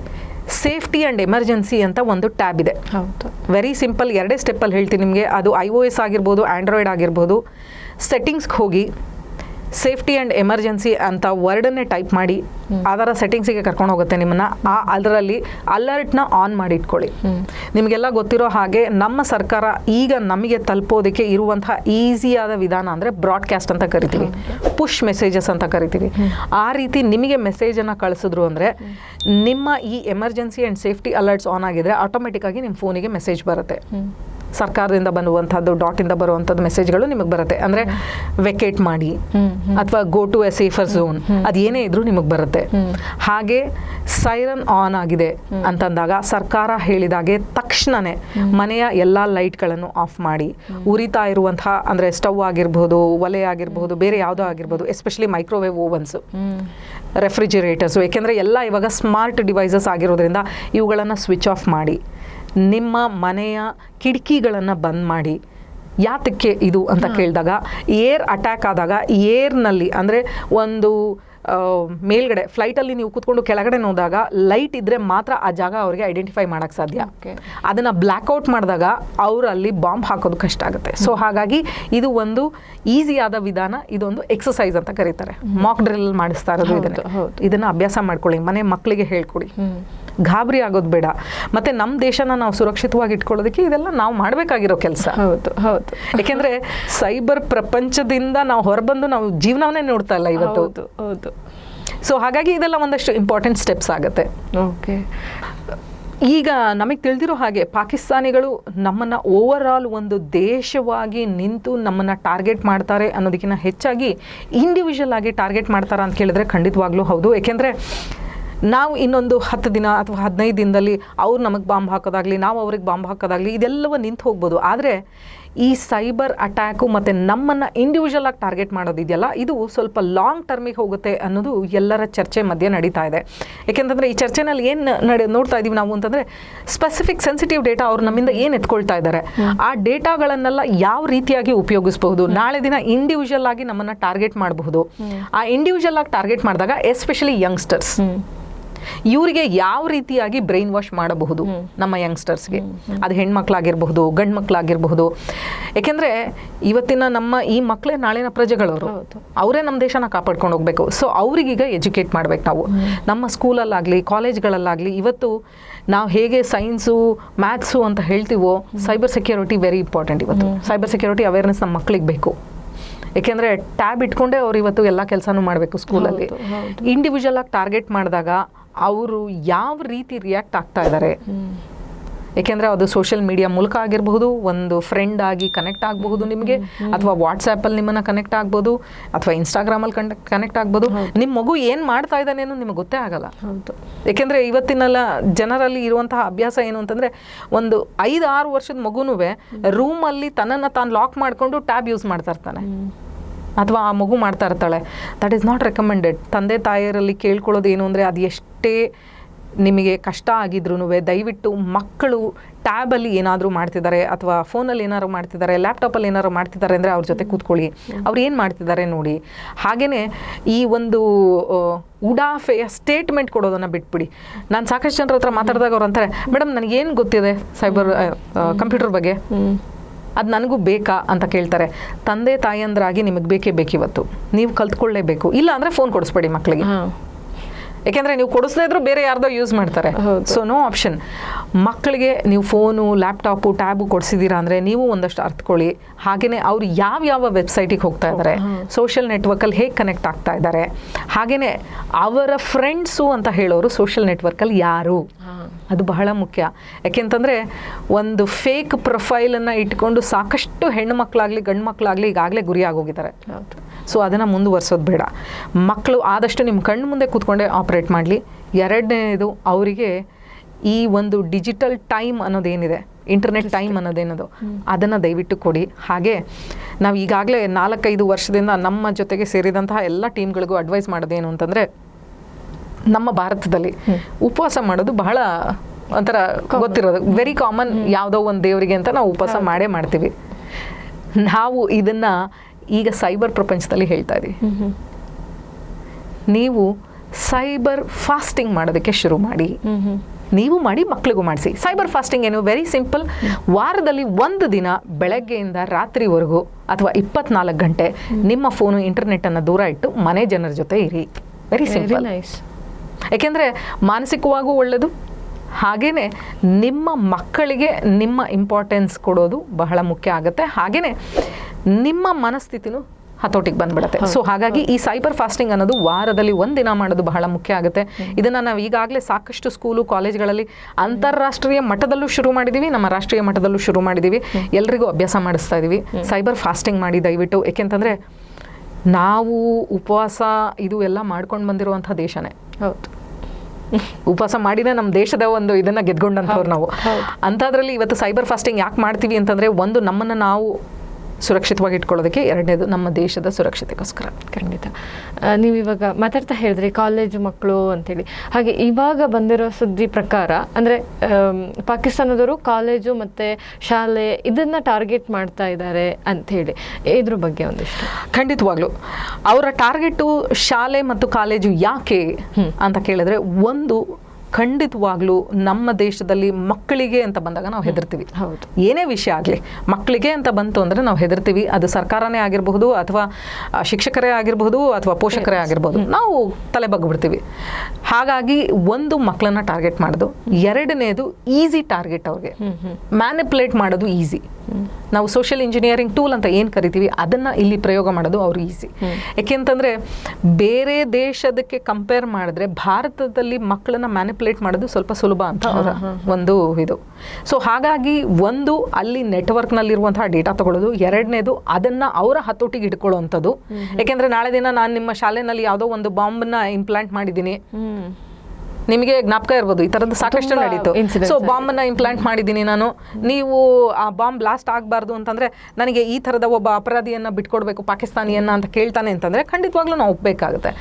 ಸೇಫ್ಟಿ ಆ್ಯಂಡ್ ಎಮರ್ಜೆನ್ಸಿ ಅಂತ ಒಂದು ಟ್ಯಾಬ್ ಇದೆ. ಹೌದು. ವೆರಿ ಸಿಂಪಲ್ ಎರಡೇ ಸ್ಟೆಪ್ಪಲ್ಲಿ ಹೇಳ್ತೀನಿ ನಿಮಗೆ. ಅದು ಐ ಓ ಎಸ್ ಆಗಿರ್ಬೋದು ಆ್ಯಂಡ್ರಾಯ್ಡ್ ಆಗಿರ್ಬೋದು. ಸೆಟ್ಟಿಂಗ್ಸ್ಗೆ ಹೋಗಿ ಸೇಫ್ಟಿ ಆ್ಯಂಡ್ ಎಮರ್ಜೆನ್ಸಿ ಅಂತ ವರ್ಡನ್ನೇ ಟೈಪ್ ಮಾಡಿ ಅದರ ಸೆಟ್ಟಿಂಗ್ಸಿಗೆ ಕರ್ಕೊಂಡು ಹೋಗುತ್ತೆ ನಿಮ್ಮನ್ನು. ಆ ಅದರಲ್ಲಿ ಅಲರ್ಟ್ನ ಆನ್ ಮಾಡಿ ಇಟ್ಕೊಳ್ಳಿ. ನಿಮಗೆಲ್ಲ ಗೊತ್ತಿರೋ ಹಾಗೆ ನಮ್ಮ ಸರ್ಕಾರ ಈಗ ನಮಗೆ ತಲುಪೋದಕ್ಕೆ ಇರುವಂತಹ ಈಸಿಯಾದ ವಿಧಾನ ಅಂದರೆ ಬ್ರಾಡ್ಕಾಸ್ಟ್ ಅಂತ ಕರಿತೀವಿ. ಪುಷ್ ಮೆಸೇಜಸ್ ಅಂತ ಕರಿತೀವಿ. ಆ ರೀತಿ ನಿಮಗೆ ಮೆಸೇಜನ್ನು ಕಳಿಸಿದ್ರು ಅಂದರೆ ನಿಮ್ಮ ಈ emergency and safety alerts on ಆಗಿದ್ರೆ ಆಟೋಮೆಟಿಕ್ಕಾಗಿ ನಿಮ್ಮ ಫೋನಿಗೆ ಮೆಸೇಜ್ ಬರುತ್ತೆ. ಸರ್ಕಾರದಿಂದ ಬರುವಂಥದ್ದು ಡಾಟಿಂದ ಬರುವಂಥದ್ದು ಮೆಸೇಜ್ಗಳು ನಿಮಗೆ ಬರುತ್ತೆ. ಅಂದರೆ ವೆಕೇಟ್ ಮಾಡಿ ಅಥವಾ go to a safer zone ಅದು ಏನೇ ಇದ್ರೂ ನಿಮಗೆ ಬರುತ್ತೆ. ಹಾಗೆ ಸೈರನ್ ಆನ್ ಆಗಿದೆ ಅಂತಂದಾಗ ಸರ್ಕಾರ ಹೇಳಿದಾಗೆ ತಕ್ಷಣನೇ ಮನೆಯ ಎಲ್ಲ ಲೈಟ್ಗಳನ್ನು ಆಫ್ ಮಾಡಿ. ಉರಿತಾ ಇರುವಂತಹ ಅಂದರೆ ಸ್ಟವ್ ಆಗಿರ್ಬೋದು ಒಲೆ ಆಗಿರ್ಬೋದು ಬೇರೆ ಯಾವುದೋ ಆಗಿರ್ಬೋದು ಎಸ್ಪೆಷಲಿ ಮೈಕ್ರೋವೇವ್ ಓವನ್ಸು ರೆಫ್ರಿಜಿರೇಟರ್ಸು ಏಕೆಂದರೆ ಎಲ್ಲ ಇವಾಗ ಸ್ಮಾರ್ಟ್ ಡಿವೈಸಸ್ ಆಗಿರೋದ್ರಿಂದ ಇವುಗಳನ್ನು ಸ್ವಿಚ್ ಆಫ್ ಮಾಡಿ. ನಿಮ್ಮ ಮನೆಯ ಕಿಟಕಿಗಳನ್ನು ಬಂದ್ ಮಾಡಿ. ಯಾತಕ್ಕೆ ಇದು ಅಂತ ಕೇಳಿದಾಗ ಏರ್ ಅಟ್ಯಾಕ್ ಆದಾಗ ಏರ್ನಲ್ಲಿ ಅಂದರೆ ಒಂದು ಮೇಲ್ಗಡೆ ಫ್ಲೈಟಲ್ಲಿ ನೀವು ಕೂತ್ಕೊಂಡು ಕೆಳಗಡೆ ನೋಡಿದಾಗ ಲೈಟ್ ಇದ್ದರೆ ಮಾತ್ರ ಆ ಜಾಗ ಅವ್ರಿಗೆ ಐಡೆಂಟಿಫೈ ಮಾಡೋಕ್ಕೆ ಸಾಧ್ಯ. ಅದನ್ನು ಬ್ಲ್ಯಾಕ್ಔಟ್ ಮಾಡಿದಾಗ ಅವರಲ್ಲಿ ಅಲ್ಲಿ ಬಾಂಬ್ ಹಾಕೋದು ಕಷ್ಟ ಆಗುತ್ತೆ. ಸೊ ಹಾಗಾಗಿ ಇದು ಒಂದು ಈಸಿಯಾದ ವಿಧಾನ ಇದೊಂದು ಎಕ್ಸಸೈಸ್ ಅಂತ ಕರೀತಾರೆ. ಮಾಕ್ ಡ್ರಿಲ್ ಮಾಡಿಸ್ತಾ ಇರೋದು ಇದನ್ನು. ಇದನ್ನ ಅಭ್ಯಾಸ ಮಾಡ್ಕೊಳ್ಳಿ ಮನೆ ಮಕ್ಕಳಿಗೆ ಹೇಳ್ಕೊಡಿ. ಗಾಬರಿ ಆಗೋದು ಬೇಡ. ಮತ್ತೆ ನಮ್ಮ ದೇಶನ ನಾವು ಸುರಕ್ಷಿತವಾಗಿ ಇಟ್ಕೊಳ್ಳೋದಕ್ಕೆ ಇದೆಲ್ಲ ನಾವು ಮಾಡಬೇಕಾಗಿರೋ ಕೆಲಸ. ಹೌದು ಹೌದು. ಯಾಕೆಂದ್ರೆ ಸೈಬರ್ ಪ್ರಪಂಚದಿಂದ ನಾವು ಹೊರಬಂದು ನಾವು ಜೀವನವನ್ನೇ ನೋಡ್ತಾ ಇಲ್ಲ ಇವತ್ತು. ಹೌದು ಹೌದು. ಸೊ ಹಾಗಾಗಿ ಇದೆಲ್ಲ ಒಂದಷ್ಟು ಇಂಪಾರ್ಟೆಂಟ್ ಸ್ಟೆಪ್ಸ್ ಆಗುತ್ತೆ. ಓಕೆ ಈಗ ನಮಗೆ ತಿಳಿದಿರೋ ಹಾಗೆ ಪಾಕಿಸ್ತಾನಿಗಳು ನಮ್ಮನ್ನು ಓವರ್ ಆಲ್ ಒಂದು ದೇಶವಾಗಿ ನಿಂತು ನಮ್ಮನ್ನು ಟಾರ್ಗೆಟ್ ಮಾಡ್ತಾರೆ ಅನ್ನೋದಕ್ಕಿಂತ ಹೆಚ್ಚಾಗಿ ಇಂಡಿವಿಜುವಲ್ ಆಗಿ ಟಾರ್ಗೆಟ್ ಮಾಡ್ತಾರೆ ಅಂತ ಕೇಳಿದ್ರೆ ಖಂಡಿತವಾಗ್ಲೂ ಹೌದು. ಏಕೆಂದರೆ ನಾವು ಇನ್ನೊಂದು ಹತ್ತು ದಿನ ಅಥವಾ ಹದಿನೈದು ದಿನದಲ್ಲಿ ಅವ್ರು ನಮಗೆ ಬಾಂಬ್ ಹಾಕೋದಾಗಲಿ, ನಾವು ಅವ್ರಿಗೆ ಬಾಂಬ್ ಹಾಕೋದಾಗಲಿ, ಇದೆಲ್ಲವೂ ನಿಂತು ಹೋಗ್ಬೋದು. ಆದರೆ ಈ ಸೈಬರ್ ಅಟ್ಯಾಕು ಮತ್ತು ನಮ್ಮನ್ನು ಇಂಡಿವಿಜುವಲ್ ಆಗಿ ಟಾರ್ಗೆಟ್ ಮಾಡೋದಿದೆಯಲ್ಲ ಇದು ಸ್ವಲ್ಪ ಲಾಂಗ್ ಟರ್ಮಿಗೆ ಹೋಗುತ್ತೆ ಅನ್ನೋದು ಎಲ್ಲರ ಚರ್ಚೆ ಮಧ್ಯೆ ನಡೀತಾ ಇದೆ. ಏಕೆಂತಂದರೆ ಈ ಚರ್ಚೆನಲ್ಲಿ ಏನು ನಡೆ, ನೋಡ್ತಾ ಇದ್ದೀವಿ ನಾವು ಅಂತಂದರೆ ಸ್ಪೆಸಿಫಿಕ್ ಸೆನ್ಸಿಟಿವ್ ಡೇಟಾ ಅವ್ರು ನಮ್ಮಿಂದ ಏನು ಎತ್ಕೊಳ್ತಾ ಇದ್ದಾರೆ ಆ ಡೇಟಾಗಳನ್ನೆಲ್ಲ ಯಾವ ರೀತಿಯಾಗಿ ಉಪಯೋಗಿಸ್ಬಹುದು? ನಾಳೆ ದಿನ ಇಂಡಿವಿಜುವಲ್ ಆಗಿ ನಮ್ಮನ್ನು ಟಾರ್ಗೆಟ್ ಮಾಡಬಹುದು. ಆ ಇಂಡಿವಿಜುವಲ್ ಆಗಿ ಟಾರ್ಗೆಟ್ ಮಾಡಿದಾಗ ಎಸ್ಪೆಷಲಿ ಯಂಗ್ಸ್ಟರ್ಸ್ ಇವರಿಗೆ ಯಾವ ರೀತಿಯಾಗಿ ಬ್ರೈನ್ ವಾಶ್ ಮಾಡಬಹುದು? ನಮ್ಮ ಯಂಗ್ಸ್ಟರ್ಸ್ಗೆ ಅದು ಹೆಣ್ಮಕ್ಳಾಗಿರಬಹುದು ಗಂಡು ಮಕ್ಕಳಾಗಿರಬಹುದು ಯಾಕೆಂದ್ರೆ ಇವತ್ತಿನ ನಮ್ಮ ಈ ಮಕ್ಕಳೇ ನಾಳಿನ ಪ್ರಜೆಗಳವರು. ಅವರೇ ನಮ್ಮ ದೇಶನ ಕಾಪಾಡ್ಕೊಂಡು ಹೋಗ್ಬೇಕು. ಸೊ ಅವ್ರಿಗೀಗ ಎಜುಕೇಟ್ ಮಾಡ್ಬೇಕು ನಾವು. ನಮ್ಮ ಸ್ಕೂಲಲ್ಲಾಗಲಿ ಕಾಲೇಜ್ಗಳಲ್ಲಾಗಲಿ ಇವತ್ತು ನಾವು ಹೇಗೆ ಸೈನ್ಸು ಮ್ಯಾಥ್ಸು ಅಂತ ಹೇಳ್ತೀವೋ ಸೈಬರ್ ಸೆಕ್ಯೂರಿಟಿ ವೆರಿ ಇಂಪಾರ್ಟೆಂಟ್ ಇವತ್ತು. ಸೈಬರ್ ಸೆಕ್ಯೂರಿಟಿ ಅವೇರ್ನೆಸ್ ನಮ್ಮ ಮಕ್ಕಳಿಗೆ ಬೇಕು. ಏಕೆಂದರೆ ಟ್ಯಾಬ್ ಇಟ್ಕೊಂಡೇ ಅವ್ರು ಇವತ್ತು ಎಲ್ಲ ಕೆಲಸನೂ ಮಾಡಬೇಕು ಸ್ಕೂಲಲ್ಲಿ. ಇಂಡಿವಿಜುವಲ್ ಆಗಿ ಟಾರ್ಗೆಟ್ ಮಾಡಿದಾಗ ಅವರು ಯಾವ ರೀತಿ ರಿಯಾಕ್ಟ್ ಆಗ್ತಾ ಇದ್ದಾರೆ? ಏಕೆಂದರೆ ಅದು ಸೋಷಿಯಲ್ ಮೀಡಿಯಾ ಮೂಲಕ ಆಗಿರಬಹುದು ಒಂದು ಫ್ರೆಂಡ್ ಆಗಿ ಕನೆಕ್ಟ್ ಆಗಬಹುದು ನಿಮಗೆ ಅಥವಾ ವಾಟ್ಸಾಪಲ್ಲಿ ನಿಮ್ಮನ್ನು ಕನೆಕ್ಟ್ ಆಗ್ಬೋದು ಅಥವಾ ಇನ್ಸ್ಟಾಗ್ರಾಮಲ್ಲಿ ಅಲ್ಲಿ ಕನೆಕ್ಟ್ ಆಗ್ಬೋದು. ನಿಮ್ಮ ಮಗು ಏನು ಮಾಡ್ತಾ ಇದ್ದಾನೇನು ನಿಮಗೆ ಗೊತ್ತೇ ಆಗಲ್ಲ. ಯಾಕೆಂದ್ರೆ ಏಕೆಂದರೆ ಇವತ್ತಿನೆಲ್ಲ ಜನರಲ್ಲಿ ಇರುವಂತಹ ಅಭ್ಯಾಸ ಏನು ಅಂತಂದರೆ ಒಂದು ಐದು ಆರು ವರ್ಷದ ಮಗುನೂ ರೂಮಲ್ಲಿ ತನ್ನನ್ನು ತಾನು ಲಾಕ್ ಮಾಡಿಕೊಂಡು ಟ್ಯಾಬ್ ಯೂಸ್ ಮಾಡ್ತಾ ಇರ್ತಾನೆ. ಅಥವಾ ಆ ಮಗು ಮಾಡ್ತಾ ಇರ್ತಾಳೆ. ದಟ್ ಈಸ್ ನಾಟ್ ರೆಕಮೆಂಡೆಡ್ ತಂದೆ ತಾಯಿಯರಲ್ಲಿ ಕೇಳ್ಕೊಳ್ಳೋದು ಏನು ಅಂದರೆ ಅದು ಎಷ್ಟೇ ನಿಮಗೆ ಕಷ್ಟ ಆಗಿದ್ರೂ ದಯವಿಟ್ಟು ಮಕ್ಕಳು ಟ್ಯಾಬಲ್ಲಿ ಏನಾದರೂ ಮಾಡ್ತಿದ್ದಾರೆ ಅಥವಾ ಫೋನಲ್ಲಿ ಏನಾದ್ರು ಮಾಡ್ತಿದ್ದಾರೆ, ಲ್ಯಾಪ್ಟಾಪಲ್ಲಿ ಏನಾದ್ರು ಮಾಡ್ತಿದ್ದಾರೆ ಅಂದರೆ ಅವ್ರ ಜೊತೆ ಕೂತ್ಕೊಳ್ಳಿ. ಅವ್ರು ಏನು ಮಾಡ್ತಿದ್ದಾರೆ ನೋಡಿ. ಹಾಗೆಯೇ ಈ ಒಂದು ಉಡಾಫೆಯ ಸ್ಟೇಟ್ಮೆಂಟ್ ಕೊಡೋದನ್ನು ಬಿಟ್ಬಿಡಿ. ನಾನು ಸಾಕಷ್ಟು ಜನರ ಹತ್ರ ಮಾತಾಡಿದಾಗ ಅವ್ರು ಅಂತಾರೆ, ಮೇಡಮ್, ನನಗೇನು ಗೊತ್ತಿದೆ ಸೈಬರ್ ಕಂಪ್ಯೂಟರ್ ಬಗ್ಗೆ? ಅದು ನನಗೂ ಬೇಕಾ ಅಂತ ಕೇಳ್ತಾರೆ. ತಂದೆ ತಾಯಂದ್ರಾಗಿ ನಿಮಗೆ ಬೇಕೇ ಬೇಕಿವತ್ತು. ನೀವು ಕಲ್ತ್ಕೊಳ್ಳೇಬೇಕು. ಇಲ್ಲ ಅಂದರೆ ಫೋನ್ ಕೊಡಿಸ್ಬೇಡಿ ಮಕ್ಕಳಿಗೆ ಯಾಕೆಂದರೆ ನೀವು ಕೊಡಿಸದೇ ಇದ್ರೂ ಬೇರೆ ಯಾರ್ದೋ ಯೂಸ್ ಮಾಡ್ತಾರೆ. ಸೊ ನೋ ಆಪ್ಷನ್ ಮಕ್ಕಳಿಗೆ ನೀವು ಫೋನು ಲ್ಯಾಪ್ಟಾಪು ಟ್ಯಾಬು ಕೊಡಿಸಿದ್ದೀರಾ ಅಂದರೆ ನೀವು ಒಂದಷ್ಟು ಅರ್ಥಕೊಳ್ಳಿ ಹಾಗೆಯೇ ಅವ್ರು ಯಾವ ಯಾವ ವೆಬ್ಸೈಟಿಗೆ ಹೋಗ್ತಾ ಇದ್ದಾರೆ ಸೋಷಿಯಲ್ ನೆಟ್ವರ್ಕಲ್ಲಿ ಹೇಗೆ ಕನೆಕ್ಟ್ ಆಗ್ತಾ ಇದ್ದಾರೆ ಹಾಗೆಯೇ ಅವರ ಫ್ರೆಂಡ್ಸು ಅಂತ ಹೇಳೋರು ಸೋಷಿಯಲ್ ನೆಟ್ವರ್ಕಲ್ಲಿ ಯಾರು? ಅದು ಬಹಳ ಮುಖ್ಯ. ಯಾಕೆಂತಂದರೆ ಒಂದು ಫೇಕ್ ಪ್ರೊಫೈಲನ್ನು ಇಟ್ಕೊಂಡು ಸಾಕಷ್ಟು ಹೆಣ್ಣು ಮಕ್ಕಳಾಗಲಿ ಗಂಡು ಮಕ್ಕಳಾಗಲಿ ಈಗಾಗಲೇ ಗುರಿಯಾಗೋಗಿದ್ದಾರೆ ಹೌದು. ಸೊ ಅದನ್ನು ಮುಂದುವರ್ಸೋದು ಬೇಡ. ಮಕ್ಕಳು ಆದಷ್ಟು ನಿಮ್ಮ ಕಣ್ಣು ಮುಂದೆ ಕೂತ್ಕೊಂಡೆ ಆಪ್ರೇಟ್ ಮಾಡಲಿ. ಎರಡನೇದು ಅವರಿಗೆ ಈ ಒಂದು ಡಿಜಿಟಲ್ ಟೈಮ್ ಅನ್ನೋದೇನಿದೆ? ಇಂಟರ್ನೆಟ್ ಟೈಮ್ ಅನ್ನೋದೇನದು? ಅದನ್ನು ದಯವಿಟ್ಟು ಕೊಡಿ. ಹಾಗೆ ನಾವು ಈಗಾಗಲೇ ನಾಲ್ಕೈದು ವರ್ಷದಿಂದ ನಮ್ಮ ಜೊತೆಗೆ ಸೇರಿದಂತಹ ಎಲ್ಲ ಟೀಮ್ಗಳಿಗೂ ಅಡ್ವೈಸ್ ಮಾಡೋದೇನು ಅಂತಂದರೆ ನಮ್ಮ ಭಾರತದಲ್ಲಿ ಉಪವಾಸ ಮಾಡೋದು ಬಹಳ ಒಂಥರ ಗೊತ್ತಿರೋದು. ವೆರಿ ಕಾಮನ್ ಯಾವುದೋ ಒಂದು ದೇವರಿಗೆ ಅಂತ ನಾವು ಉಪವಾಸ ಮಾಡೇ ಮಾಡ್ತೀವಿ. ನಾವು ಇದನ್ನ ಈಗ ಸೈಬರ್ ಪ್ರಪಂಚದಲ್ಲಿ ಹೇಳ್ತಾ ಇದ್ದೀವಿ. ನೀವು ಸೈಬರ್ ಫಾಸ್ಟಿಂಗ್ ಮಾಡೋದಕ್ಕೆ ಶುರು ಮಾಡಿ. ನೀವು ಮಾಡಿ ಮಕ್ಕಳಿಗೂ ಮಾಡಿಸಿ. ಸೈಬರ್ ಫಾಸ್ಟಿಂಗ್ ಏನು? ವೆರಿ ಸಿಂಪಲ್ ವಾರದಲ್ಲಿ ಒಂದು ದಿನ ಬೆಳಗ್ಗೆಯಿಂದ ರಾತ್ರಿವರೆಗೂ ಅಥವಾ ಇಪ್ಪತ್ನಾಲ್ಕು ಗಂಟೆ ನಿಮ್ಮ ಫೋನು ಇಂಟರ್ನೆಟ್ಟನ್ನು ದೂರ ಇಟ್ಟು ಮನೆ ಜನರ ಜೊತೆ ಇರಿ. ವೆರಿ ಸಿಂಪಲ್ ಯಾಕೆಂದರೆ ಮಾನಸಿಕವಾಗೂ ಒಳ್ಳೆಯದು ಹಾಗೆಯೇ ನಿಮ್ಮ ಮಕ್ಕಳಿಗೆ ನಿಮ್ಮ ಇಂಪಾರ್ಟೆನ್ಸ್ ಕೊಡೋದು ಬಹಳ ಮುಖ್ಯ ಆಗುತ್ತೆ. ಹಾಗೆಯೇ ನಿಮ್ಮ ಮನಸ್ಥಿತಿನೂ ಹತೋಟಿಗೆ ಬಂದ್ಬಿಡುತ್ತೆ. ಸೊ ಹಾಗಾಗಿ ಈ ಸೈಬರ್ ಫಾಸ್ಟಿಂಗ್ ಅನ್ನೋದು ವಾರದಲ್ಲಿ ಒಂದಿನ ಮಾಡೋದು ಬಹಳ ಮುಖ್ಯ ಆಗುತ್ತೆ. ಇದನ್ನು ನಾವು ಈಗಾಗಲೇ ಸಾಕಷ್ಟು ಸ್ಕೂಲು ಕಾಲೇಜ್ಗಳಲ್ಲಿ ಅಂತಾರಾಷ್ಟ್ರೀಯ ಮಟ್ಟದಲ್ಲೂ ಶುರು ಮಾಡಿದ್ದೀವಿ ನಮ್ಮ ರಾಷ್ಟ್ರೀಯ ಮಟ್ಟದಲ್ಲೂ ಶುರು ಮಾಡಿದ್ದೀವಿ ಎಲ್ರಿಗೂ ಅಭ್ಯಾಸ ಮಾಡಿಸ್ತಾ ಇದ್ದೀವಿ ಸೈಬರ್ ಫಾಸ್ಟಿಂಗ್ ಮಾಡಿ ದಯವಿಟ್ಟು. ಏಕೆಂತಂದರೆ ನಾವು ಉಪವಾಸ ಇದು ಎಲ್ಲ ಮಾಡ್ಕೊಂಡು ಬಂದಿರುವಂಥ ದೇಶನೇ. ಹೌದು. ಉಪವಾಸ ಮಾಡಿನೇ ನಮ್ಮ ದೇಶದ ಒಂದು ಇದನ್ನ ಗೆದ್ಕೊಂಡಂಥವ್ರು ನಾವು. ಅಂಥದ್ರಲ್ಲಿ ಇವತ್ತು ಸೈಬರ್ ಫಾಸ್ಟಿಂಗ್ ಯಾಕೆ ಮಾಡ್ತೀವಿ ಅಂತಂದ್ರೆ ಒಂದು ನಮ್ಮನ್ನು ನಾವು ಸುರಕ್ಷಿತವಾಗಿ ಇಟ್ಕೊಳ್ಳೋದಕ್ಕೆ ಎರಡನೇದು ನಮ್ಮ ದೇಶದ ಸುರಕ್ಷತೆಗೋಸ್ಕರ. ಖಂಡಿತ. ನೀವು ಇವಾಗ ಮಾತಾಡ್ತಾ ಹೇಳಿದ್ರಿ ಕಾಲೇಜು ಮಕ್ಕಳು ಅಂತೇಳಿ ಹಾಗೆ ಇವಾಗ ಬಂದಿರೋ ಸುದ್ದಿ ಪ್ರಕಾರ ಅಂದರೆ ಪಾಕಿಸ್ತಾನದವರು ಕಾಲೇಜು ಮತ್ತು ಶಾಲೆ ಇದನ್ನು ಟಾರ್ಗೆಟ್ ಮಾಡ್ತಾ ಇದ್ದಾರೆ ಅಂಥೇಳಿ. ಇದ್ರ ಬಗ್ಗೆ ಒಂದಿಷ್ಟು. ಖಂಡಿತವಾಗ್ಲು. ಅವರ ಟಾರ್ಗೆಟು ಶಾಲೆ ಮತ್ತು ಕಾಲೇಜು ಯಾಕೆ ಅಂತ ಕೇಳಿದ್ರೆ ಒಂದು ಖಂಡಿತವಾಗ್ಲೂ ನಮ್ಮ ದೇಶದಲ್ಲಿ ಮಕ್ಕಳಿಗೆ ಅಂತ ಬಂದಾಗ ನಾವು ಹೆದರ್ತೀವಿ. ಹೌದು. ಏನೇ ವಿಷಯ ಆಗಲಿ ಮಕ್ಕಳಿಗೆ ಅಂತ ಬಂತು ಅಂದರೆ ನಾವು ಹೆದರ್ತೀವಿ. ಅದು ಸರ್ಕಾರನೇ ಆಗಿರಬಹುದು ಅಥವಾ ಶಿಕ್ಷಕರೇ ಆಗಿರಬಹುದು ಅಥವಾ ಪೋಷಕರೇ ಆಗಿರ್ಬೋದು ನಾವು ತಲೆ ಬಗ್ಬಿಡ್ತೀವಿ ಹಾಗಾಗಿ ಒಂದು ಮಕ್ಕಳನ್ನ ಟಾರ್ಗೆಟ್ ಮಾಡೋದು. ಎರಡನೇದು ಈಸಿ ಟಾರ್ಗೆಟ್ ಅವ್ರಿಗೆ. ಮ್ಯಾನಿಪುಲೇಟ್ ಮಾಡೋದು ಈಸಿ ನಾವು ಸೋಷಿಯಲ್ ಇಂಜಿನಿಯರಿಂಗ್ ಟೂಲ್ ಅಂತ ಏನು ಕರಿತೀವಿ ಅದನ್ನು ಇಲ್ಲಿ ಪ್ರಯೋಗ ಮಾಡೋದು ಅವ್ರು ಈಸಿ ಯಾಕೆಂತಂದರೆ ಬೇರೆ ದೇಶದಕ್ಕೆ ಕಂಪೇರ್ ಮಾಡಿದ್ರೆ ಭಾರತದಲ್ಲಿ ಮಕ್ಕಳನ್ನ ಮ್ಯಾನಿಪುಲೇಟ್ ಮಾಡೋದು ಸ್ವಲ್ಪ ಸುಲಭ ಅಂತ ಅವರ ಒಂದು ಇದು. ಸೊ ಹಾಗಾಗಿ ಒಂದು ಅಲ್ಲಿ ನೆಟ್ವರ್ಕ್ನಲ್ಲಿರುವಂತಹ ಡೇಟಾ ತಗೊಳ್ಳೋದು ಎರಡನೇದು ಅದನ್ನು ಅವರ ಹತೋಟಿಗೆ ಇಟ್ಕೊಳ್ಳೋವಂಥದ್ದು ಯಾಕೆಂದರೆ ನಾಳೆ ದಿನ ನಾನು ನಿಮ್ಮ ಶಾಲೆನಲ್ಲಿ ಯಾವುದೋ ಒಂದು ಬಾಂಬನ್ನ ಇಂಪ್ಲಾಂಟ್ ಮಾಡಿದ್ದೀನಿ. ನಿಮಗೆ ಜ್ಞಾಪಕ ಇರ್ಬೋದು ಈ ಥರದ್ದು ಸಾಕಷ್ಟು ನಡೀತು. ಸೊ ಬಾಂಬನ್ನ ಇಂಪ್ಲಾಂಟ್ ಮಾಡಿದ್ದೀನಿ ನಾನು. ನೀವು ಆ ಬಾಂಬ್ ಬ್ಲಾಸ್ಟ್ ಆಗಬಾರ್ದು ಅಂತಂದ್ರೆ ನನಗೆ ಈ ಥರದ ಒಬ್ಬ ಅಪರಾಧಿಯನ್ನ ಬಿಟ್ಕೊಡ್ಬೇಕು ಪಾಕಿಸ್ತಾನಿಯನ್ನ ಅಂತ ಕೇಳ್ತಾನೆ ಅಂತಂದ್ರೆ ಖಂಡಿತವಾಗ್ಲೂ ನಾವು ಒಪ್ಪಬೇಕಾಗುತ್ತೆ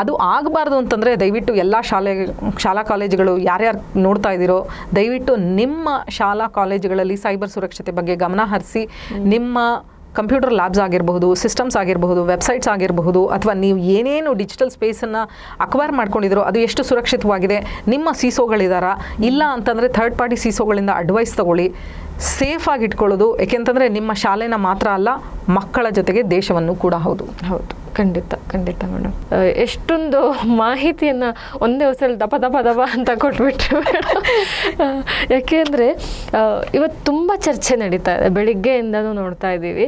ಅದು ಆಗಬಾರ್ದು ಅಂತಂದ್ರೆ ದಯವಿಟ್ಟು ಎಲ್ಲ ಶಾಲೆ ಶಾಲಾ ಕಾಲೇಜುಗಳು ಯಾರ್ಯಾರು ನೋಡ್ತಾ ಇದ್ದೀರೋ ದಯವಿಟ್ಟು ನಿಮ್ಮ ಶಾಲಾ ಕಾಲೇಜುಗಳಲ್ಲಿ ಸೈಬರ್ ಸುರಕ್ಷತೆ ಬಗ್ಗೆ ಗಮನ ಹರಿಸಿ ನಿಮ್ಮ ಕಂಪ್ಯೂಟರ್ ಲ್ಯಾಬ್ಸ್ ಆಗಿರಬಹುದು, ಸಿಸ್ಟಮ್ಸ್ ಆಗಿರಬಹುದು, ವೆಬ್ಸೈಟ್ಸ್ ಆಗಿರಬಹುದು, ಅಥವಾ ನೀವು ಏನೇನು ಡಿಜಿಟಲ್ ಸ್ಪೇಸನ್ನು ಅಕ್ವೈರ್ ಮಾಡ್ಕೊಂಡಿದ್ರು ಅದು ಎಷ್ಟು ಸುರಕ್ಷಿತವಾಗಿದೆ, ನಿಮ್ಮ ಸಿಸೋಗಳಿದಾರಾ, ಇಲ್ಲ ಅಂತಂದರೆ ಥರ್ಡ್ ಪಾರ್ಟಿ ಸಿಸೋಗಳಿಂದ ಅಡ್ವೈಸ್ ತಗೊಳ್ಳಿ. ಸೇಫ್ ಆಗಿ ಇಟ್ಕೊಳ್ಳೋದು, ಏಕೆಂತಂದರೆ ನಿಮ್ಮ ಶಾಲೆನ ಮಾತ್ರ ಅಲ್ಲ, ಮಕ್ಕಳ ಜೊತೆಗೆ ದೇಶವನ್ನು ಕೂಡ ಹೌದು. ಹೌದು. ಖಂಡಿತ ಖಂಡಿತ ಮೇಡಮ್ ಎಷ್ಟೊಂದು ಮಾಹಿತಿಯನ್ನು ಒಂದೇ ಹೊಸಲ್ಲಿ ದಪ ದಪ ದಪ ಅಂತ ಕೊಟ್ಬಿಟ್ರು ಯಾಕೆಂದರೆ ಇವತ್ತು ತುಂಬ ಚರ್ಚೆ ನಡೀತಾ ಇದೆ. ಬೆಳಿಗ್ಗೆಯಿಂದನೂ ನೋಡ್ತಾ ಇದ್ದೀವಿ.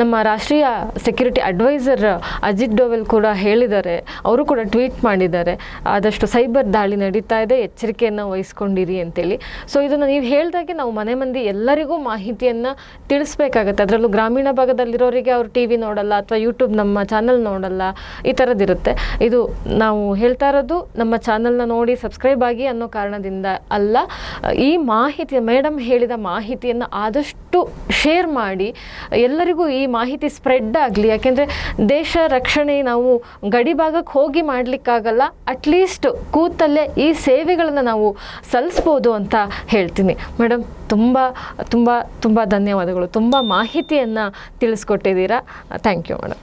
ನಮ್ಮ ರಾಷ್ಟ್ರೀಯ ಸೆಕ್ಯೂರಿಟಿ ಅಡ್ವೈಸರ್ ಅಜಿತ್ ಡೋವೆಲ್ ಕೂಡ ಹೇಳಿದ್ದಾರೆ. ಅವರು ಕೂಡ ಟ್ವೀಟ್ ಮಾಡಿದ್ದಾರೆ. ಆದಷ್ಟು ಸೈಬರ್ ದಾಳಿ ನಡೀತಾ ಇದೆ. ಎಚ್ಚರಿಕೆಯನ್ನು ವಹಿಸ್ಕೊಂಡಿರಿ ಅಂತೇಳಿ. ಸೊ ಇದನ್ನು ನೀವು ಹೇಳಿದಾಗೆ ನಾವು ಮನೆ ಮಂದಿ ಎಲ್ಲರಿಗೂ ಮಾಹಿತಿಯನ್ನು ತಿಳಿಸ್ಬೇಕಾಗತ್ತೆ. ಅದರಲ್ಲೂ ಗ್ರಾಮೀಣ ಭಾಗದಲ್ಲಿರೋರಿಗೆ ಅವ್ರು ಟಿ ವಿ ನೋಡಲ್ಲ, ಅಥವಾ ಯೂಟ್ಯೂಬ್ ನಮ್ಮ ಚಾನಲ್ ನೋಡಲ್ಲ, ಈ ಥರದ್ದಿರುತ್ತೆ ಇದು ನಾವು ಹೇಳ್ತಾ ಇರೋದು ನಮ್ಮ ಚಾನಲ್ನ ನೋಡಿ ಸಬ್ಸ್ಕ್ರೈಬ್ ಆಗಿ ಅನ್ನೋ ಕಾರಣದಿಂದ ಅಲ್ಲ, ಈ ಮಾಹಿತಿ, ಮೇಡಮ್ ಹೇಳಿದ ಮಾಹಿತಿಯನ್ನು ಆದಷ್ಟು ಶೇರ್ ಮಾಡಿ, ಎಲ್ಲರಿಗೂ ಈ ಮಾಹಿತಿ ಸ್ಪ್ರೆಡ್ ಆಗಲಿ, ಯಾಕೆಂದರೆ ದೇಶ ರಕ್ಷಣೆ ನಾವು ಗಡಿಭಾಗಕ್ಕೆ ಹೋಗಿ ಮಾಡಲಿಕ್ಕಾಗಲ್ಲ ಅಟ್ಲೀಸ್ಟ್ ಕೂತಲ್ಲೇ ಈ ಸೇವೆಗಳನ್ನು ನಾವು ಸಲ್ಲಿಸ್ಬೋದು ಅಂತ ಹೇಳ್ತೀನಿ. ಮೇಡಮ್, ತುಂಬ ತುಂಬ ತುಂಬ ಧನ್ಯವಾದಗಳು. ತುಂಬ ಮಾಹಿತಿಯನ್ನು ತಿಳಿಸ್ಕೊಟ್ಟಿದ್ದೀರಾ. Thank you madam